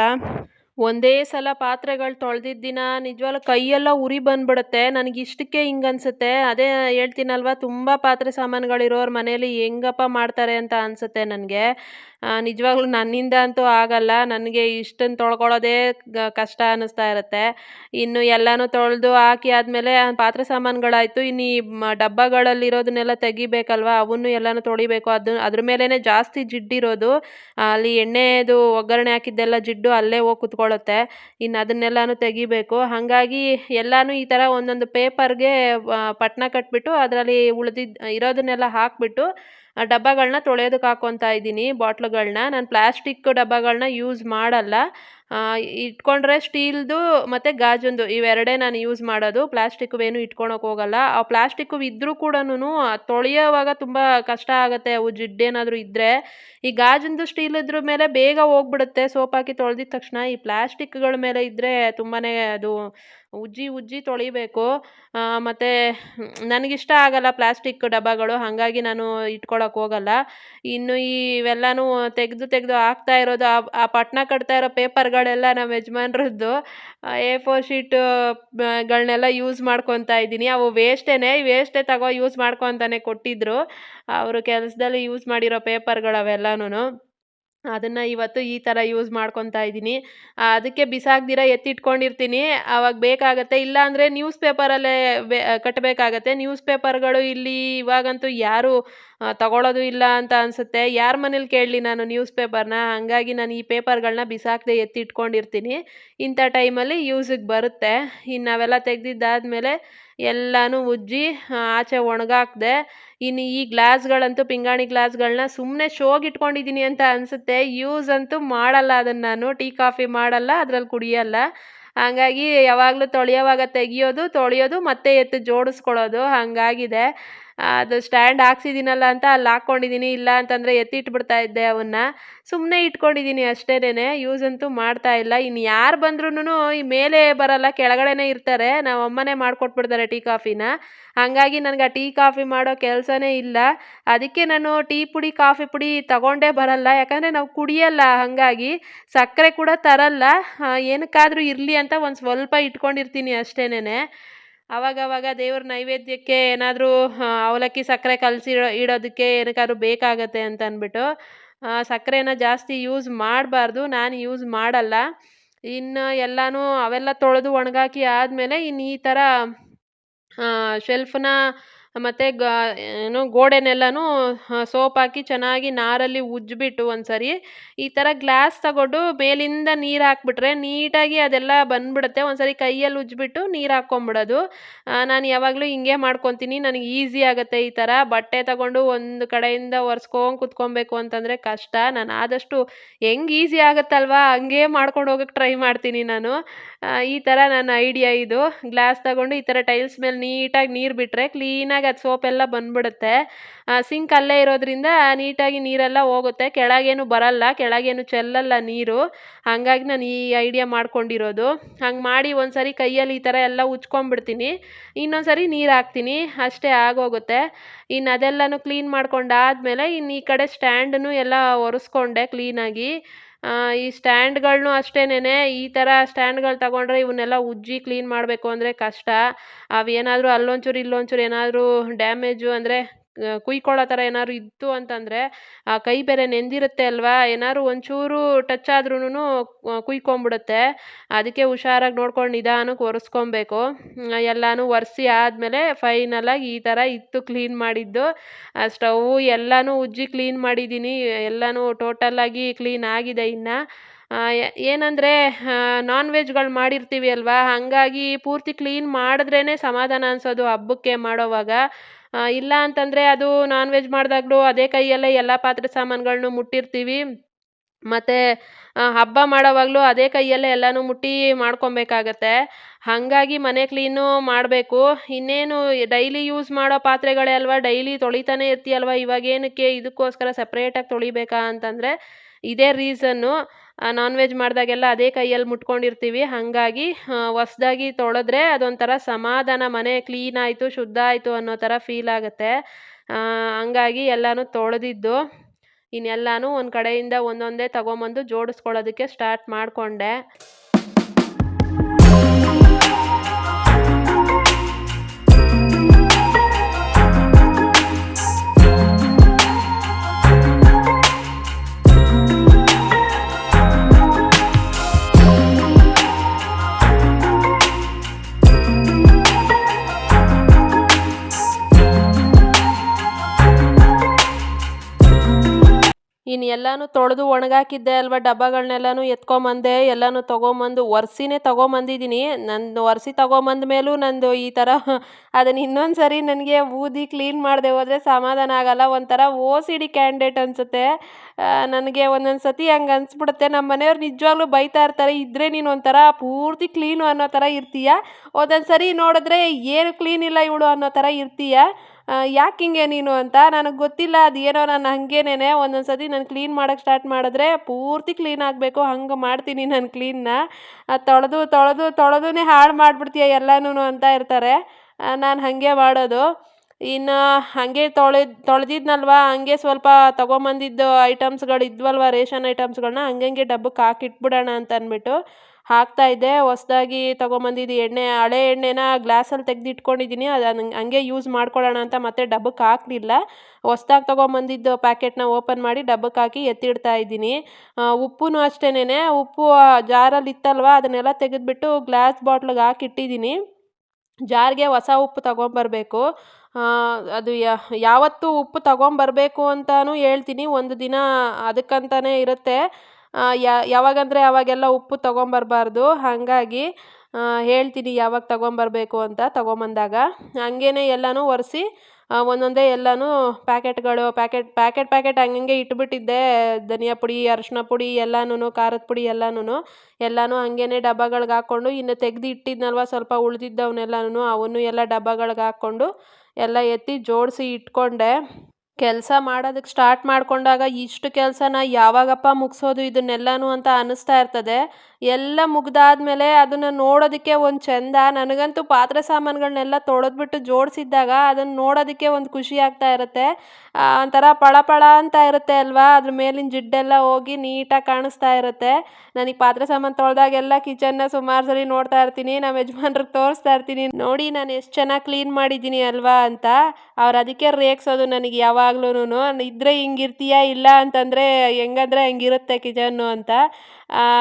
ಒಂದೇ ಸಲ ಪಾತ್ರೆಗಳು ತೊಳೆದಿದ್ದ ದಿನ ನಿಜವಾಗ್ಲೂ ಕೈಯೆಲ್ಲ ಉರಿ ಬಂದ್ಬಿಡುತ್ತೆ, ನನಗೆ ಇಷ್ಟಕ್ಕೆ ಹಿಂಗೆ ಅನಿಸುತ್ತೆ. ಅದೇ ಹೇಳ್ತೀನಲ್ವ, ತುಂಬ ಪಾತ್ರೆ ಸಾಮಾನುಗಳಿರೋರು ಮನೇಲಿ ಹೆಂಗಪ್ಪ ಮಾಡ್ತಾರೆ ಅಂತ ಅನಿಸುತ್ತೆ ನನಗೆ. ನಿಜವಾಗ್ಲೂ ನನ್ನಿಂದ ಅಂತೂ ಆಗಲ್ಲ. ನನಗೆ ಇಷ್ಟನ್ನು ತೊಳ್ಕೊಳ್ಳೋದೇ ಕಷ್ಟ ಅನ್ನಿಸ್ತಾ ಇರುತ್ತೆ. ಇನ್ನು ಎಲ್ಲನೂ ತೊಳೆದು ಹಾಕಿ ಆದಮೇಲೆ ಪಾತ್ರೆ ಸಾಮಾನುಗಳಾಯಿತು. ಇನ್ನು ಈ ಡಬ್ಬಗಳಲ್ಲಿರೋದನ್ನೆಲ್ಲ ತೆಗಿಬೇಕಲ್ವ? ಅವನ್ನು ಎಲ್ಲನೂ ತೊಳಿಬೇಕು. ಅದು, ಅದ್ರ ಮೇಲೇ ಜಾಸ್ತಿ ಜಿಡ್ಡಿರೋದು. ಅಲ್ಲಿ ಎಣ್ಣೆದು ಒಗ್ಗರಣೆ ಹಾಕಿದ್ದೆಲ್ಲ ಜಿಡ್ಡು ಅಲ್ಲೇ ಹೋಗಿ ಕುತ್ಕೊಳ್ಳುತ್ತೆ. ಇನ್ನು ಅದನ್ನೆಲ್ಲನೂ ತೆಗಿಬೇಕು. ಹಾಗಾಗಿ ಎಲ್ಲನೂ ಈ ಥರ ಒಂದೊಂದು ಪೇಪರ್ಗೆ ಪಟ್ನ ಕಟ್ಬಿಟ್ಟು ಅದರಲ್ಲಿ ಉಳಿದಿದ್ದು ಇರೋದನ್ನೆಲ್ಲ ಹಾಕಿಬಿಟ್ಟು ಡಬ್ಬಗಳನ್ನ ತೊಳೆಯೋದಕ್ಕೆ ಹಾಕೊತಾ ಇದ್ದೀನಿ ಬಾಟ್ಲುಗಳನ್ನ ನಾನು ಪ್ಲಾಸ್ಟಿಕ್ ಡಬ್ಬಗಳನ್ನ ಯೂಸ್ ಮಾಡಲ್ಲ. ಇಟ್ಕೊಂಡ್ರೆ ಸ್ಟೀಲ್ದು ಮತ್ತು ಗಾಜಿಂದು ಇವೆರಡೇ ನಾನು ಯೂಸ್ ಮಾಡೋದು. ಏನು ಇಟ್ಕೊಳಕ್ಕೆ ಹೋಗಲ್ಲ. ಆ ಪ್ಲಾಸ್ಟಿಕ್ಕು ಇದ್ದರೂ ಕೂಡನು ತೊಳೆಯೋವಾಗ ತುಂಬ ಕಷ್ಟ ಆಗುತ್ತೆ. ಅವು ಜಿಡ್ಡೇನಾದರೂ ಇದ್ದರೆ ಈ ಗಾಜಿಂದು ಸ್ಟೀಲಿದ್ರ ಮೇಲೆ ಬೇಗ ಹೋಗ್ಬಿಡುತ್ತೆ. ಸೋಪ್ ಹಾಕಿ ತೊಳೆದಿದ ತಕ್ಷಣ ಈ ಪ್ಲಾಸ್ಟಿಕ್ಗಳ ಮೇಲೆ ಇದ್ದರೆ ತುಂಬಾ ಅದು ಉಜ್ಜಿ ಉಜ್ಜಿ ತೊಳಿಬೇಕು. ಮತ್ತು ನನಗಿಷ್ಟ ಆಗಲ್ಲ ಪ್ಲಾಸ್ಟಿಕ್ ಡಬ್ಬಗಳು. ಹಾಗಾಗಿ ನಾನು ಇಟ್ಕೊಳಕ್ಕೆ ಹೋಗಲ್ಲ. ಇನ್ನು ಇವೆಲ್ಲನೂ ತೆಗೆದು ತೆಗೆದು ಹಾಕ್ತಾ ಇರೋದು ಆ ಪಟ್ನ ಕಟ್ತಾ ಇರೋ ಪೇಪರ್ಗಳೆಲ್ಲ ನಮ್ಮ ಯಜಮಾನ್ರದ್ದು ಎ ಫೋರ್ ಶೀಟು ಗಳನ್ನೆಲ್ಲ ಯೂಸ್ ಮಾಡ್ಕೊತಾ ಇದ್ದೀನಿ. ಅವು ವೇಸ್ಟೇ ವೇಸ್ಟೇ ತಗೋ ಯೂಸ್ ಮಾಡ್ಕೊ ಅಂತಾನೆ ಕೊಟ್ಟಿದ್ದರು ಅವರು ಕೆಲಸದಲ್ಲಿ ಯೂಸ್ ಮಾಡಿರೋ ಪೇಪರ್ಗಳು ಅವೆಲ್ಲನೂ ಅದನ್ನು ಇವತ್ತು ಈ ಥರ ಯೂಸ್ ಮಾಡ್ಕೊತಾ ಇದ್ದೀನಿ. ಅದಕ್ಕೆ ಬಿಸಾಕ್ದಿರ ಎತ್ತಿಟ್ಕೊಂಡಿರ್ತೀನಿ. ಆವಾಗ ಬೇಕಾಗತ್ತೆ, ಇಲ್ಲ ಅಂದರೆ ನ್ಯೂಸ್ ಪೇಪರಲ್ಲೇ ಬೆ ಕಟ್ಟಬೇಕಾಗತ್ತೆ ನ್ಯೂಸ್ ಪೇಪರ್ಗಳು ಇಲ್ಲಿ ಇವಾಗಂತೂ ಯಾರೂ ತಗೊಳ್ಳೋದು ಇಲ್ಲ ಅಂತ ಅನಿಸುತ್ತೆ. ಯಾರ ಮನೇಲಿ ಕೇಳಲಿ ನಾನು ನ್ಯೂಸ್ ಪೇಪರ್ನ ಹಾಗಾಗಿ ನಾನು ಈ ಪೇಪರ್ಗಳನ್ನ ಬಿಸಾಕದೆ ಎತ್ತಿಟ್ಕೊಂಡಿರ್ತೀನಿ. ಇಂಥ ಟೈಮಲ್ಲಿ ಯೂಸಿಗೆ ಬರುತ್ತೆ. ಇನ್ನು ನಾವೆಲ್ಲ ತೆಗೆದಿದ್ದಾದ್ಮೇಲೆ ಎಲ್ಲನೂ ಉಜ್ಜಿ ಆಚೆ ಒಣಗಾಕಿದೆ. ಇನ್ನು ಈ ಗ್ಲಾಸ್ಗಳಂತೂ, ಪಿಂಗಾಣಿ ಗ್ಲಾಸ್ಗಳನ್ನ ಸುಮ್ಮನೆ ಶೋಗೆ ಇಟ್ಕೊಂಡಿದ್ದೀನಿ ಅಂತ ಅನಿಸುತ್ತೆ. ಯೂಸ್ ಅಂತೂ ಮಾಡಲ್ಲ ಅದನ್ನು ನಾನು. ಟೀ, ಕಾಫಿ ಮಾಡಲ್ಲ, ಅದ್ರಲ್ಲಿ ಕುಡಿಯಲ್ಲ. ಹಾಗಾಗಿ ಯಾವಾಗಲೂ ತೊಳೆಯೋವಾಗ ತೆಗಿಯೋದು, ತೊಳೆಯೋದು, ಮತ್ತೆ ಎತ್ತು ಜೋಡಿಸ್ಕೊಳ್ಳೋದು ಹಾಗಾಗಿದೆ. ಅದು ಸ್ಟ್ಯಾಂಡ್ ಹಾಕ್ಸಿದ್ದೀನಲ್ಲ ಅಂತ ಅಲ್ಲಿ ಹಾಕ್ಕೊಂಡಿದ್ದೀನಿ ಇಲ್ಲ ಅಂತಂದರೆ ಎತ್ತಿಟ್ಬಿಡ್ತಾ ಇದ್ದೆ ಅವನ್ನ. ಸುಮ್ಮನೆ ಇಟ್ಕೊಂಡಿದ್ದೀನಿ ಅಷ್ಟೇನೆ ಯೂಸ್ ಅಂತೂ ಮಾಡ್ತಾ ಇಲ್ಲ. ಇನ್ನು ಯಾರು ಬಂದ್ರೂ ಈ ಮೇಲೆ ಬರಲ್ಲ, ಕೆಳಗಡೆನೇ ಇರ್ತಾರೆ. ನಾವು ಅಮ್ಮನೇ ಮಾಡ್ಕೊಟ್ಬಿಡ್ತಾರೆ ಟೀ ಕಾಫಿನ. ಹಾಗಾಗಿ ನನಗೆ ಆ ಟೀ ಕಾಫಿ ಮಾಡೋ ಕೆಲಸನೇ ಇಲ್ಲ. ಅದಕ್ಕೆ ನಾನು ಟೀ ಪುಡಿ, ಕಾಫಿ ಪುಡಿ ತಗೊಂಡೇ ಬರಲ್ಲ. ಯಾಕಂದರೆ ನಾವು ಕುಡಿಯಲ್ಲ, ಹಾಗಾಗಿ ಸಕ್ಕರೆ ಕೂಡ ತರಲ್ಲ. ಏನಕ್ಕಾದರೂ ಇರಲಿ ಅಂತ ಒಂದು ಸ್ವಲ್ಪ ಇಟ್ಕೊಂಡಿರ್ತೀನಿ ಅಷ್ಟೇನೆ ಅವಾಗವಾಗ ದೇವ್ರ ನೈವೇದ್ಯಕ್ಕೆ ಏನಾದರೂ ಅವಲಕ್ಕಿ ಸಕ್ಕರೆ ಕಲಸಿ ಇಡೋದಕ್ಕೆ ಏನಕ್ಕಾದ್ರೂ ಬೇಕಾಗತ್ತೆ ಅಂತ ಅಂದ್ಬಿಟ್ಟು ಸಕ್ಕರೆನ ಜಾಸ್ತಿ ಯೂಸ್ ಮಾಡಬಾರ್ದು. ನಾನು ಯೂಸ್ ಮಾಡಲ್ಲ. ಇನ್ನು ಎಲ್ಲನೂ ಅವೆಲ್ಲ ತೊಳೆದು ಒಣಗಾಕಿ ಆದಮೇಲೆ ಇನ್ನು ಈ ಥರ ಶೆಲ್ಫನ್ನ ಮತ್ತು ಗ, ಏನು ಗೋಡೆನೆಲ್ಲನೂ ಸೋಪ್ ಹಾಕಿ ಚೆನ್ನಾಗಿ ನಾರಲ್ಲಿ ಉಜ್ಜಿಬಿಟ್ಟು ಒಂದು ಸರಿ ಈ ಥರ ಗ್ಲಾಸ್ ತಗೊಂಡು ಮೇಲಿಂದ ನೀರು ಹಾಕ್ಬಿಟ್ರೆ ನೀಟಾಗಿ ಅದೆಲ್ಲ ಬಂದ್ಬಿಡುತ್ತೆ. ಒಂದು ಸರಿ ಕೈಯಲ್ಲಿ ಉಜ್ಜಿಬಿಟ್ಟು ನೀರು ಹಾಕ್ಕೊಂಬಿಡೋದು ನಾನು ಯಾವಾಗಲೂ ಹಿಂಗೆ ಮಾಡ್ಕೊತೀನಿ. ನನಗೆ ಈಸಿ ಆಗುತ್ತೆ ಈ ಥರ ಬಟ್ಟೆ ತಗೊಂಡು ಒಂದು ಕಡೆಯಿಂದ ಒರೆಸ್ಕೊಂಡು ಕುತ್ಕೊಬೇಕು ಅಂತಂದರೆ ಕಷ್ಟ. ನಾನು ಆದಷ್ಟು ಹೆಂಗೆ ಈಸಿ ಆಗುತ್ತಲ್ವಾ? ಹಂಗೆ ಮಾಡ್ಕೊಂಡು ಹೋಗೋಕ್ಕೆ ಟ್ರೈ ಮಾಡ್ತೀನಿ ನಾನು. ಈ ಥರ ನನ್ನ ಐಡಿಯಾ ಇದು. ಗ್ಲಾಸ್ ತಗೊಂಡು ಈ ಥರ ಟೈಲ್ಸ್ ಮೇಲೆ ನೀಟಾಗಿ ನೀರು ಬಿಟ್ಟರೆ ಕ್ಲೀನಾಗಿ ಅದು ಸೋಪೆಲ್ಲ ಬಂದ್ಬಿಡುತ್ತೆ. ಸಿಂಕ್ ಅಲ್ಲೇ ಇರೋದ್ರಿಂದ ನೀಟಾಗಿ ನೀರೆಲ್ಲ ಹೋಗುತ್ತೆ. ಕೆಳಗೇನು ಬರಲ್ಲ, ಕೆಳಗೇನು ಚೆಲ್ಲಲ್ಲ ನೀರು. ಹಾಗಾಗಿ ನಾನು ಈ ಐಡಿಯಾ ಮಾಡ್ಕೊಂಡಿರೋದು. ಹಂಗೆ ಮಾಡಿ ಒಂದು ಸರಿ ಕೈಯಲ್ಲಿ ಈ ಥರ ಎಲ್ಲ ಉಚ್ಕೊಂಡ್ಬಿಡ್ತೀನಿ ಇನ್ನೊಂದು ಸರಿ ನೀರು ಹಾಕ್ತೀನಿ. ಅಷ್ಟೇ ಆಗೋಗುತ್ತೆ. ಇನ್ನು ಅದೆಲ್ಲನೂ ಕ್ಲೀನ್ ಮಾಡ್ಕೊಂಡಾದ್ಮೇಲೆ ಇನ್ನು ಈ ಕಡೆ ಸ್ಟ್ಯಾಂಡನ್ನು ಎಲ್ಲ ಒರೆಸ್ಕೊಂಡೆ ಕ್ಲೀನಾಗಿ ಈ ಸ್ಟ್ಯಾಂಡ್ಗಳನ್ನೂ ಅಷ್ಟೇನೆ ಈ ಥರ ಸ್ಟ್ಯಾಂಡ್ಗಳು ತಗೊಂಡ್ರೆ ಇವನ್ನೆಲ್ಲ ಉಜ್ಜಿ ಕ್ಲೀನ್ ಮಾಡಬೇಕು ಅಂದರೆ ಕಷ್ಟ. ಅವೇನಾದರೂ ಅಲ್ಲೊಂಚೂರು ಇಲ್ಲೊಂಚೂರು ಏನಾದರೂ ಡ್ಯಾಮೇಜು ಅಂದರೆ ಕುಯ್ಕೊಳ್ಳೋ ಥರ ಏನಾದ್ರು ಇತ್ತು ಅಂತಂದರೆ, ಆ ಕೈ ಬೇರೆ ನೆಂದಿರುತ್ತೆ ಅಲ್ವಾ? ಏನಾದ್ರು ಒಂಚೂರು ಟಚ್ ಆದ್ರೂ ಕುಯ್ಕೊಂಬಿಡುತ್ತೆ ಅದಕ್ಕೆ ಹುಷಾರಾಗಿ ನೋಡ್ಕೊಂಡು ನಿಧಾನಕ್ಕೆ ಒರೆಸ್ಕೊಬೇಕು. ಎಲ್ಲನೂ ಒರೆಸಿ ಆದಮೇಲೆ ಫೈನಲಾಗಿ ಈ ಥರ ಇತ್ತು ಕ್ಲೀನ್ ಮಾಡಿದ್ದು. ಸ್ಟವ್ ಎಲ್ಲನೂ ಉಜ್ಜಿ ಕ್ಲೀನ್ ಮಾಡಿದ್ದೀನಿ. ಎಲ್ಲನೂ ಟೋಟಲಾಗಿ ಕ್ಲೀನ್ ಆಗಿದೆ ಇನ್ನು. ಏನಂದರೆ ನಾನ್ ವೆಜ್ಗಳು ಮಾಡಿರ್ತೀವಿ ಅಲ್ವಾ? ಹಾಗಾಗಿ ಪೂರ್ತಿ ಕ್ಲೀನ್ ಮಾಡಿದ್ರೇ ಸಮಾಧಾನ ಅನಿಸೋದು ಹಬ್ಬಕ್ಕೆ ಮಾಡೋವಾಗ. ಇಲ್ಲ ಅಂತಂದರೆ ಅದು ನಾನ್ ವೆಜ್ ಮಾಡಿದಾಗ್ಲೂ ಅದೇ ಕೈಯಲ್ಲೇ ಎಲ್ಲ ಪಾತ್ರೆ ಸಾಮಾನುಗಳನ್ನು ಮುಟ್ಟಿರ್ತೀವಿ. ಮತ್ತು ಹಬ್ಬ ಮಾಡೋವಾಗಲೂ ಅದೇ ಕೈಯಲ್ಲೇ ಎಲ್ಲನೂ ಮುಟ್ಟಿ ಮಾಡ್ಕೊಬೇಕಾಗತ್ತೆ. ಹಾಗಾಗಿ ಮನೆ ಕ್ಲೀನು ಮಾಡಬೇಕು. ಇನ್ನೇನು ಡೈಲಿ ಯೂಸ್ ಮಾಡೋ ಪಾತ್ರೆಗಳೇ ಅಲ್ವಾ ಡೈಲಿ ತೊಳಿತಾನೆ ಇರ್ತೀಯಲ್ವ, ಇವಾಗೇನಕ್ಕೆ ಇದಕ್ಕೋಸ್ಕರ ಸಪ್ರೇಟಾಗಿ ತೊಳಿಬೇಕಾ ಅಂತಂದರೆ, ಇದೇ ರೀಸನ್ನು ನಾನ್ ವೆಜ್ ಮಾಡಿದಾಗೆಲ್ಲ ಅದೇ ಕೈಯಲ್ಲಿ ಮುಟ್ಕೊಂಡಿರ್ತೀವಿ. ಹಾಗಾಗಿ ಹೊಸ್ದಾಗಿ ತೊಳೆದ್ರೆ ಅದೊಂಥರ ಸಮಾಧಾನ, ಮನೆ ಕ್ಲೀನ್ ಆಯಿತು, ಶುದ್ಧ ಆಯಿತು ಅನ್ನೋ ಥರ ಫೀಲ್ ಆಗುತ್ತೆ. ಹಂಗಾಗಿ ಎಲ್ಲನೂ ತೊಳೆದಿದ್ದು ಇನ್ನೆಲ್ಲನೂ ಒಂದು ಕಡೆಯಿಂದ ಒಂದೊಂದೇ ತೊಗೊಂಬಂದು ಜೋಡಿಸ್ಕೊಳ್ಳೋದಕ್ಕೆ ಸ್ಟಾರ್ಟ್ ಮಾಡಿಕೊಂಡೆ. ಇನ್ನು ಎಲ್ಲನೂ ತೊಳೆದು ಒಣಗಾಕಿದ್ದೆ ಅಲ್ವಾ ಡಬ್ಬಗಳನ್ನೆಲ್ಲನೂ ಎತ್ಕೊಂಬಂದೆ, ಎಲ್ಲನೂ ತೊಗೊಂಬಂದು, ಒರೆಸಿನೇ ತೊಗೊಂಬಂದಿದ್ದೀನಿ. ನಂದು ಒರೆಸಿ ತೊಗೊಂಬಂದ ಮೇಲೂ ನಂದು ಈ ಥರ *laughs* ಅದನ್ನು ಇನ್ನೊಂದು ಸರಿ ನನಗೆ ಊದಿ ಕ್ಲೀನ್ ಮಾಡದೆ ಹೋದರೆ ಸಮಾಧಾನ ಆಗೋಲ್ಲ. ಒಂಥರ ಓ ಸಿ ಡಿ ಕ್ಯಾಂಡಿಡೇಟ್ ಅನಿಸುತ್ತೆ. ನನಗೆ ಒಂದೊಂದು ಸತಿ ಹಂಗೆ ಅನಿಸ್ಬಿಡುತ್ತೆ. ನಮ್ಮ ಮನೆಯವ್ರು ನಿಜವಾಗ್ಲೂ ಬೈತಾ ಇರ್ತಾರೆ ಇದ್ದರೆ ನೀನು ಒಂಥರ ಪೂರ್ತಿ ಕ್ಲೀನು ಅನ್ನೋ ಥರ ಇರ್ತೀಯ? ಒಂದೊಂದು ಸರಿ ನೋಡಿದ್ರೆ ಏನು ಕ್ಲೀನ್ ಇಲ್ಲ ಇವಳು ಅನ್ನೋ ಥರ ಇರ್ತೀಯ? ಯಾಕೆ ಹಿಂಗೆ ನೀನು ಅಂತ? ನನಗೆ ಗೊತ್ತಿಲ್ಲ, ಅದು ಏನೋ ನಾನು ಹಾಗೇನೆ ಒಂದೊಂದು ಸತಿ ನಾನು ಕ್ಲೀನ್ ಮಾಡೋಕ್ಕೆ ಸ್ಟಾರ್ಟ್ ಮಾಡಿದ್ರೆ ಪೂರ್ತಿ ಕ್ಲೀನ್ ಆಗಬೇಕು. ಹಂಗೆ ಮಾಡ್ತೀನಿ ನಾನು ಕ್ಲೀನ್ನ ತೊಳೆದು ತೊಳೆದು, ತೊಳೆದುನೇ ಹಾಳು ಮಾಡಿಬಿಡ್ತೀಯ ಎಲ್ಲನೂ ಅಂತ ಇರ್ತಾರೆ. ನಾನು ಹಾಗೆ ಮಾಡೋದು. ಇನ್ನು ಹಾಗೆ ತೊಳೆದು ತೊಳೆದಿದ್ನಲ್ವ? ಹಂಗೆ ಸ್ವಲ್ಪ ತೊಗೊಂಬಂದಿದ್ದು ಐಟಮ್ಸ್ಗಳು ಇದ್ವಲ್ವ ರೇಷನ್ ಐಟಮ್ಸ್ಗಳನ್ನ ಹಂಗಂಗೆ ಡಬ್ಬಕ್ಕೆ ಹಾಕಿಟ್ಬಿಡೋಣ ಅಂತ ಅಂದ್ಬಿಟ್ಟು. ಹಾಕ್ತಾಯಿದ್ದೆ ಹೊಸ್ದಾಗಿ ತೊಗೊಂಬಂದಿದ್ದು ಎಣ್ಣೆ, ಹಳೆ ಎಣ್ಣೆನ ಗ್ಲಾಸಲ್ಲಿ ತೆಗ್ದು ಇಟ್ಕೊಂಡಿದ್ದೀನಿ ಅದು ಹಂಗೆ ಯೂಸ್ ಮಾಡ್ಕೊಳ್ಳೋಣ ಅಂತ ಮತ್ತೆ ಡಬ್ಬಕ್ಕೆ ಹಾಕಲಿಲ್ಲ. ಹೊಸ್ದಾಗಿ ತೊಗೊಂಬಂದಿದ್ದು ಪ್ಯಾಕೆಟ್ನ ಓಪನ್ ಮಾಡಿ ಡಬ್ಬಕ್ಕೆ ಹಾಕಿ ಎತ್ತಿಡ್ತಾ ಇದ್ದೀನಿ. ಉಪ್ಪು ಅಷ್ಟೇನೆ ಉಪ್ಪು ಜಾರಲ್ಲಿ ಇತ್ತಲ್ವ, ಅದನ್ನೆಲ್ಲ ತೆಗೆದುಬಿಟ್ಟು ಗ್ಲಾಸ್ ಬಾಟ್ಲಿಗೆ ಹಾಕಿಟ್ಟಿದ್ದೀನಿ ಜಾರ್ಗೆ ಹೊಸ ಉಪ್ಪು ತೊಗೊಂಬರ್ಬೇಕು. ಅದು ಯಾವತ್ತೂ ಉಪ್ಪು ತೊಗೊಂಬರ್ಬೇಕು ಅಂತಲೂ ಹೇಳ್ತೀನಿ. ಒಂದು ದಿನ ಅದಕ್ಕಂತಲೇ ಇರುತ್ತೆ. ಯಾವಾಗಂದರೆ ಅವಾಗೆಲ್ಲ ಉಪ್ಪು ತೊಗೊಂಬರ್ಬಾರ್ದು. ಹಾಗಾಗಿ ಹೇಳ್ತೀನಿ ಯಾವಾಗ ತೊಗೊಂಬರ್ಬೇಕು ಅಂತ ತೊಗೊಂಬಂದಾಗ. ಹಂಗೇನೆ ಎಲ್ಲನೂ ಒರೆಸಿ ಒಂದೊಂದೇ ಎಲ್ಲನೂ ಪ್ಯಾಕೆಟ್ಗಳು, ಪ್ಯಾಕೆಟ್ ಪ್ಯಾಕೆಟ್ ಪ್ಯಾಕೆಟ್ ಹಂಗಂಗೆ ಇಟ್ಬಿಟ್ಟಿದ್ದೆ. ಧನಿಯಾ ಪುಡಿ ಅರಶಿನ ಪುಡಿ ಎಲ್ಲನೂ ಖಾರದ ಪುಡಿ ಎಲ್ಲನೂ ಎಲ್ಲನೂ ಹಂಗೇನೆ ಡಬ್ಬಗಳ್ಗೆ ಹಾಕ್ಕೊಂಡು, ಇನ್ನು ತೆಗ್ದು ಇಟ್ಟಿದ್ನಲ್ವ ಸ್ವಲ್ಪ ಉಳಿದಿದ್ದವನ್ನೆಲ್ಲನೂ ಅವನ್ನು ಎಲ್ಲ ಡಬ್ಬಗಳ್ಗೆ ಹಾಕ್ಕೊಂಡು, ಎಲ್ಲ ಎತ್ತಿ ಜೋಡಿಸಿ ಇಟ್ಕೊಂಡೆ. ಕೆಲಸ ಮಾಡೋದಕ್ಕೆ ಸ್ಟಾರ್ಟ್ ಮಾಡಿಕೊಂಡಾಗ ಇಷ್ಟು ಕೆಲಸನ ಯಾವಾಗಪ್ಪ ಮುಗಿಸೋದು ಇದನ್ನೆಲ್ಲನೂ ಅಂತ ಅನ್ನಿಸ್ತಾ ಇರ್ತದೆ. ಎಲ್ಲ ಮುಗಿದಾದ್ಮೇಲೆ ಅದನ್ನು ನೋಡೋದಕ್ಕೆ ಒಂದು ಚೆಂದ, ನನಗಂತೂ ಪಾತ್ರೆ ಸಾಮಾನುಗಳನ್ನೆಲ್ಲ ತೊಳೆದ್ಬಿಟ್ಟು ಜೋಡಿಸಿದ್ದಾಗ ಅದನ್ನು ನೋಡೋದಕ್ಕೆ ಒಂದು ಖುಷಿ ಆಗ್ತಾ ಇರುತ್ತೆ. ಒಂಥರ ಪಳಪಳ ಪಳ ಅಂತ ಇರುತ್ತೆ ಅಲ್ವಾ? ಅದ್ರ ಮೇಲಿನ ಜಿಡ್ಡೆಲ್ಲ ಹೋಗಿ ನೀಟಾಗಿ ಕಾಣಿಸ್ತಾ ಇರುತ್ತೆ. ನನಗೆ ಪಾತ್ರೆ ಸಾಮಾನು ತೊಳೆದಾಗೆಲ್ಲ ಕಿಚನ್ನ ಸುಮಾರು ಸರಿ ನೋಡ್ತಾ ಇರ್ತೀನಿ ನಮ್ಮ ಯಜಮಾನ್ರಿಗೆ ತೋರಿಸ್ತಾ ಇರ್ತೀನಿ. ನೋಡಿ ನಾನು ಎಷ್ಟು ಚೆನ್ನಾಗಿ ಕ್ಲೀನ್ ಮಾಡಿದ್ದೀನಿ ಅಲ್ವಾ ಅಂತ. ಅವ್ರು ಅದಕ್ಕೆ ರೇಗಿಸೋದು ನನಗೆ ಯಾವಾಗ್ಲೂ ಇದ್ದರೆ ಹಿಂಗಿರ್ತೀಯ ಇಲ್ಲ ಅಂತಂದರೆ ಹೆಂಗಂದ್ರೆ ಹೆಂಗಿರುತ್ತೆ ಕಿಚನ್ನು ಅಂತ.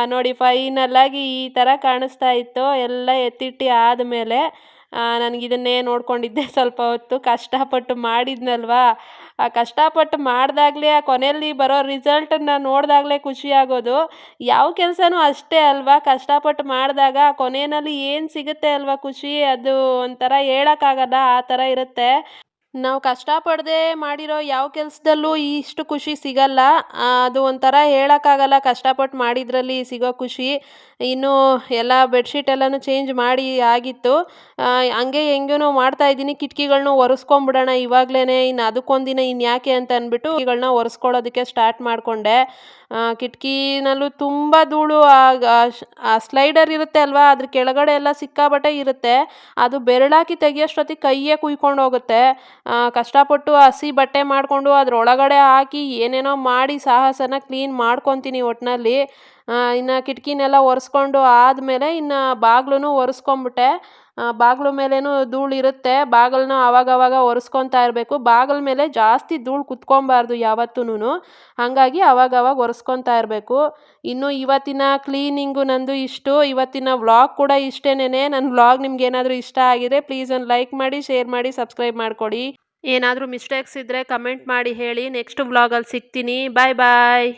ನೋಡಿ ಫೈನಲ್ಲಾಗಿ ಈ ಥರ ಕಾಣಿಸ್ತಾ ಇತ್ತು. ಎಲ್ಲ ಎತ್ತಿಟ್ಟು ಆದಮೇಲೆ ನನಗಿದನ್ನೇ ನೋಡ್ಕೊಂಡಿದ್ದೆ *laughs* ಸ್ವಲ್ಪ ಹೊತ್ತು. ಕಷ್ಟಪಟ್ಟು ಮಾಡಿದ್ನಲ್ವಾ? ಆ, ಕಷ್ಟಪಟ್ಟು ಮಾಡಿದಾಗಲೇ, ಆ ಕೊನೆಯಲ್ಲಿ ಬರೋ ರಿಸಲ್ಟನ್ನು ನೋಡಿದಾಗಲೇ ಖುಷಿಯಾಗೋದು ಯಾವ ಕೆಲಸನೂ ಅಷ್ಟೇ ಅಲ್ವಾ? ಕಷ್ಟಪಟ್ಟು ಮಾಡಿದಾಗ ಕೊನೆಯಲ್ಲಿ ಏನು ಸಿಗುತ್ತೆ ಅಲ್ವಾ ಖುಷಿ? ಅದು ಒಂಥರ ಹೇಳೋಕ್ಕಾಗಲ್ಲ. ಆ ಥರ ಇರುತ್ತೆ. ನಾವು ಕಷ್ಟಪಡದೆ ಮಾಡಿರೋ ಯಾವ ಕೆಲಸದಲ್ಲೂ ಇಷ್ಟು ಖುಷಿ ಸಿಗಲ್ಲ. ಅದು ಒಂಥರ ಹೇಳೋಕ್ಕಾಗಲ್ಲ. ಕಷ್ಟಪಟ್ಟು ಮಾಡಿದ್ರಲ್ಲಿ ಸಿಗೋ ಖುಷಿ. ಇನ್ನು ಎಲ್ಲ ಬೆಡ್ಶೀಟ್ ಎಲ್ಲನೂ ಚೇಂಜ್ ಮಾಡಿ ಆಗಿತ್ತು. ಹಂಗೆ ಹೆಂಗೇನೋ ಮಾಡ್ತಾ ಇದ್ದೀನಿ. ಕಿಟಕಿಗಳ್ನ ಒರೆಸ್ಕೊಂಬಿಡೋಣ ಇವಾಗ್ಲೇ ಇನ್ನು ಅದಕ್ಕೊಂದಿನ ಇನ್ನು ಯಾಕೆ ಅಂತ ಅಂದ್ಬಿಟ್ಟು ಕಿಟಕಿಗಳನ್ನ ಒರೆಸ್ಕೊಳ್ಳೋದಕ್ಕೆ ಸ್ಟಾರ್ಟ್ ಮಾಡಿಕೊಂಡೆ. ಕಿಟಕಿನಲ್ಲೂ ತುಂಬ ಧೂಳು ಆ ಸ್ಲೈಡರ್ ಇರುತ್ತೆ ಅಲ್ವಾ? ಅದ್ರ ಕೆಳಗಡೆ ಎಲ್ಲ ಸಿಕ್ಕಾಬಟ್ಟೆ ಇರುತ್ತೆ. ಅದು ಬೆರಳಾಕಿ ತೆಗಿಯೋಷ್ಟೊತ್ತಿಗೆ ಕೈಯೇ ಕುಯ್ಕೊಂಡು ಹೋಗುತ್ತೆ. ಕಷ್ಟಪಟ್ಟು ಹಸಿ ಬಟ್ಟೆ ಮಾಡಿಕೊಂಡು ಅದ್ರೊಳಗಡೆ ಹಾಕಿ ಏನೇನೋ ಮಾಡಿ ಸಾಹಸನ ಕ್ಲೀನ್ ಮಾಡ್ಕೊತೀನಿ ಒಟ್ಟಿನಲ್ಲಿ ಇನ್ನು ಕಿಟಕಿನೆಲ್ಲ ಒರೆಸ್ಕೊಂಡು ಆದಮೇಲೆ ಇನ್ನು ಬಾಗ್ಲೂ ಒರೆಸ್ಕೊಂಬಿಟ್ಟೆ. ಬಾಗಿಲು ಮೇಲೆಯೂ ಧೂಳು ಇರುತ್ತೆ. ಬಾಗಿಲನ್ನ ಆವಾಗವಾಗ ಒರೆಸ್ಕೊತಾ ಇರಬೇಕು. ಬಾಗಿಲ ಮೇಲೆ ಜಾಸ್ತಿ ಧೂಳು ಕುತ್ಕೊಬಾರ್ದು ಯಾವತ್ತೂ ಹಾಗಾಗಿ ಆವಾಗವಾಗ ಒರೆಸ್ಕೊತಾ ಇರಬೇಕು. ಇನ್ನು ಇವತ್ತಿನ ಕ್ಲೀನಿಂಗು ನಂದು ಇಷ್ಟು. ಇವತ್ತಿನ ವ್ಲಾಗ್ ಕೂಡ ಇಷ್ಟೇನೆ ನನ್ನ ವ್ಲಾಗ್ ನಿಮ್ಗೆ ಏನಾದರೂ ಇಷ್ಟ ಆಗಿದೆ ಪ್ಲೀಸ್ ಒಂದು ಲೈಕ್ ಮಾಡಿ, ಶೇರ್ ಮಾಡಿ, ಸಬ್ಸ್ಕ್ರೈಬ್ ಮಾಡಿಕೊಡಿ. ಏನಾದರೂ ಮಿಸ್ಟೇಕ್ಸ್ ಇದ್ದರೆ ಕಮೆಂಟ್ ಮಾಡಿ ಹೇಳಿ. ನೆಕ್ಸ್ಟ್ ವ್ಲಾಗಲ್ಲಿ ಸಿಗ್ತೀನಿ. ಬಾಯ್ ಬಾಯ್.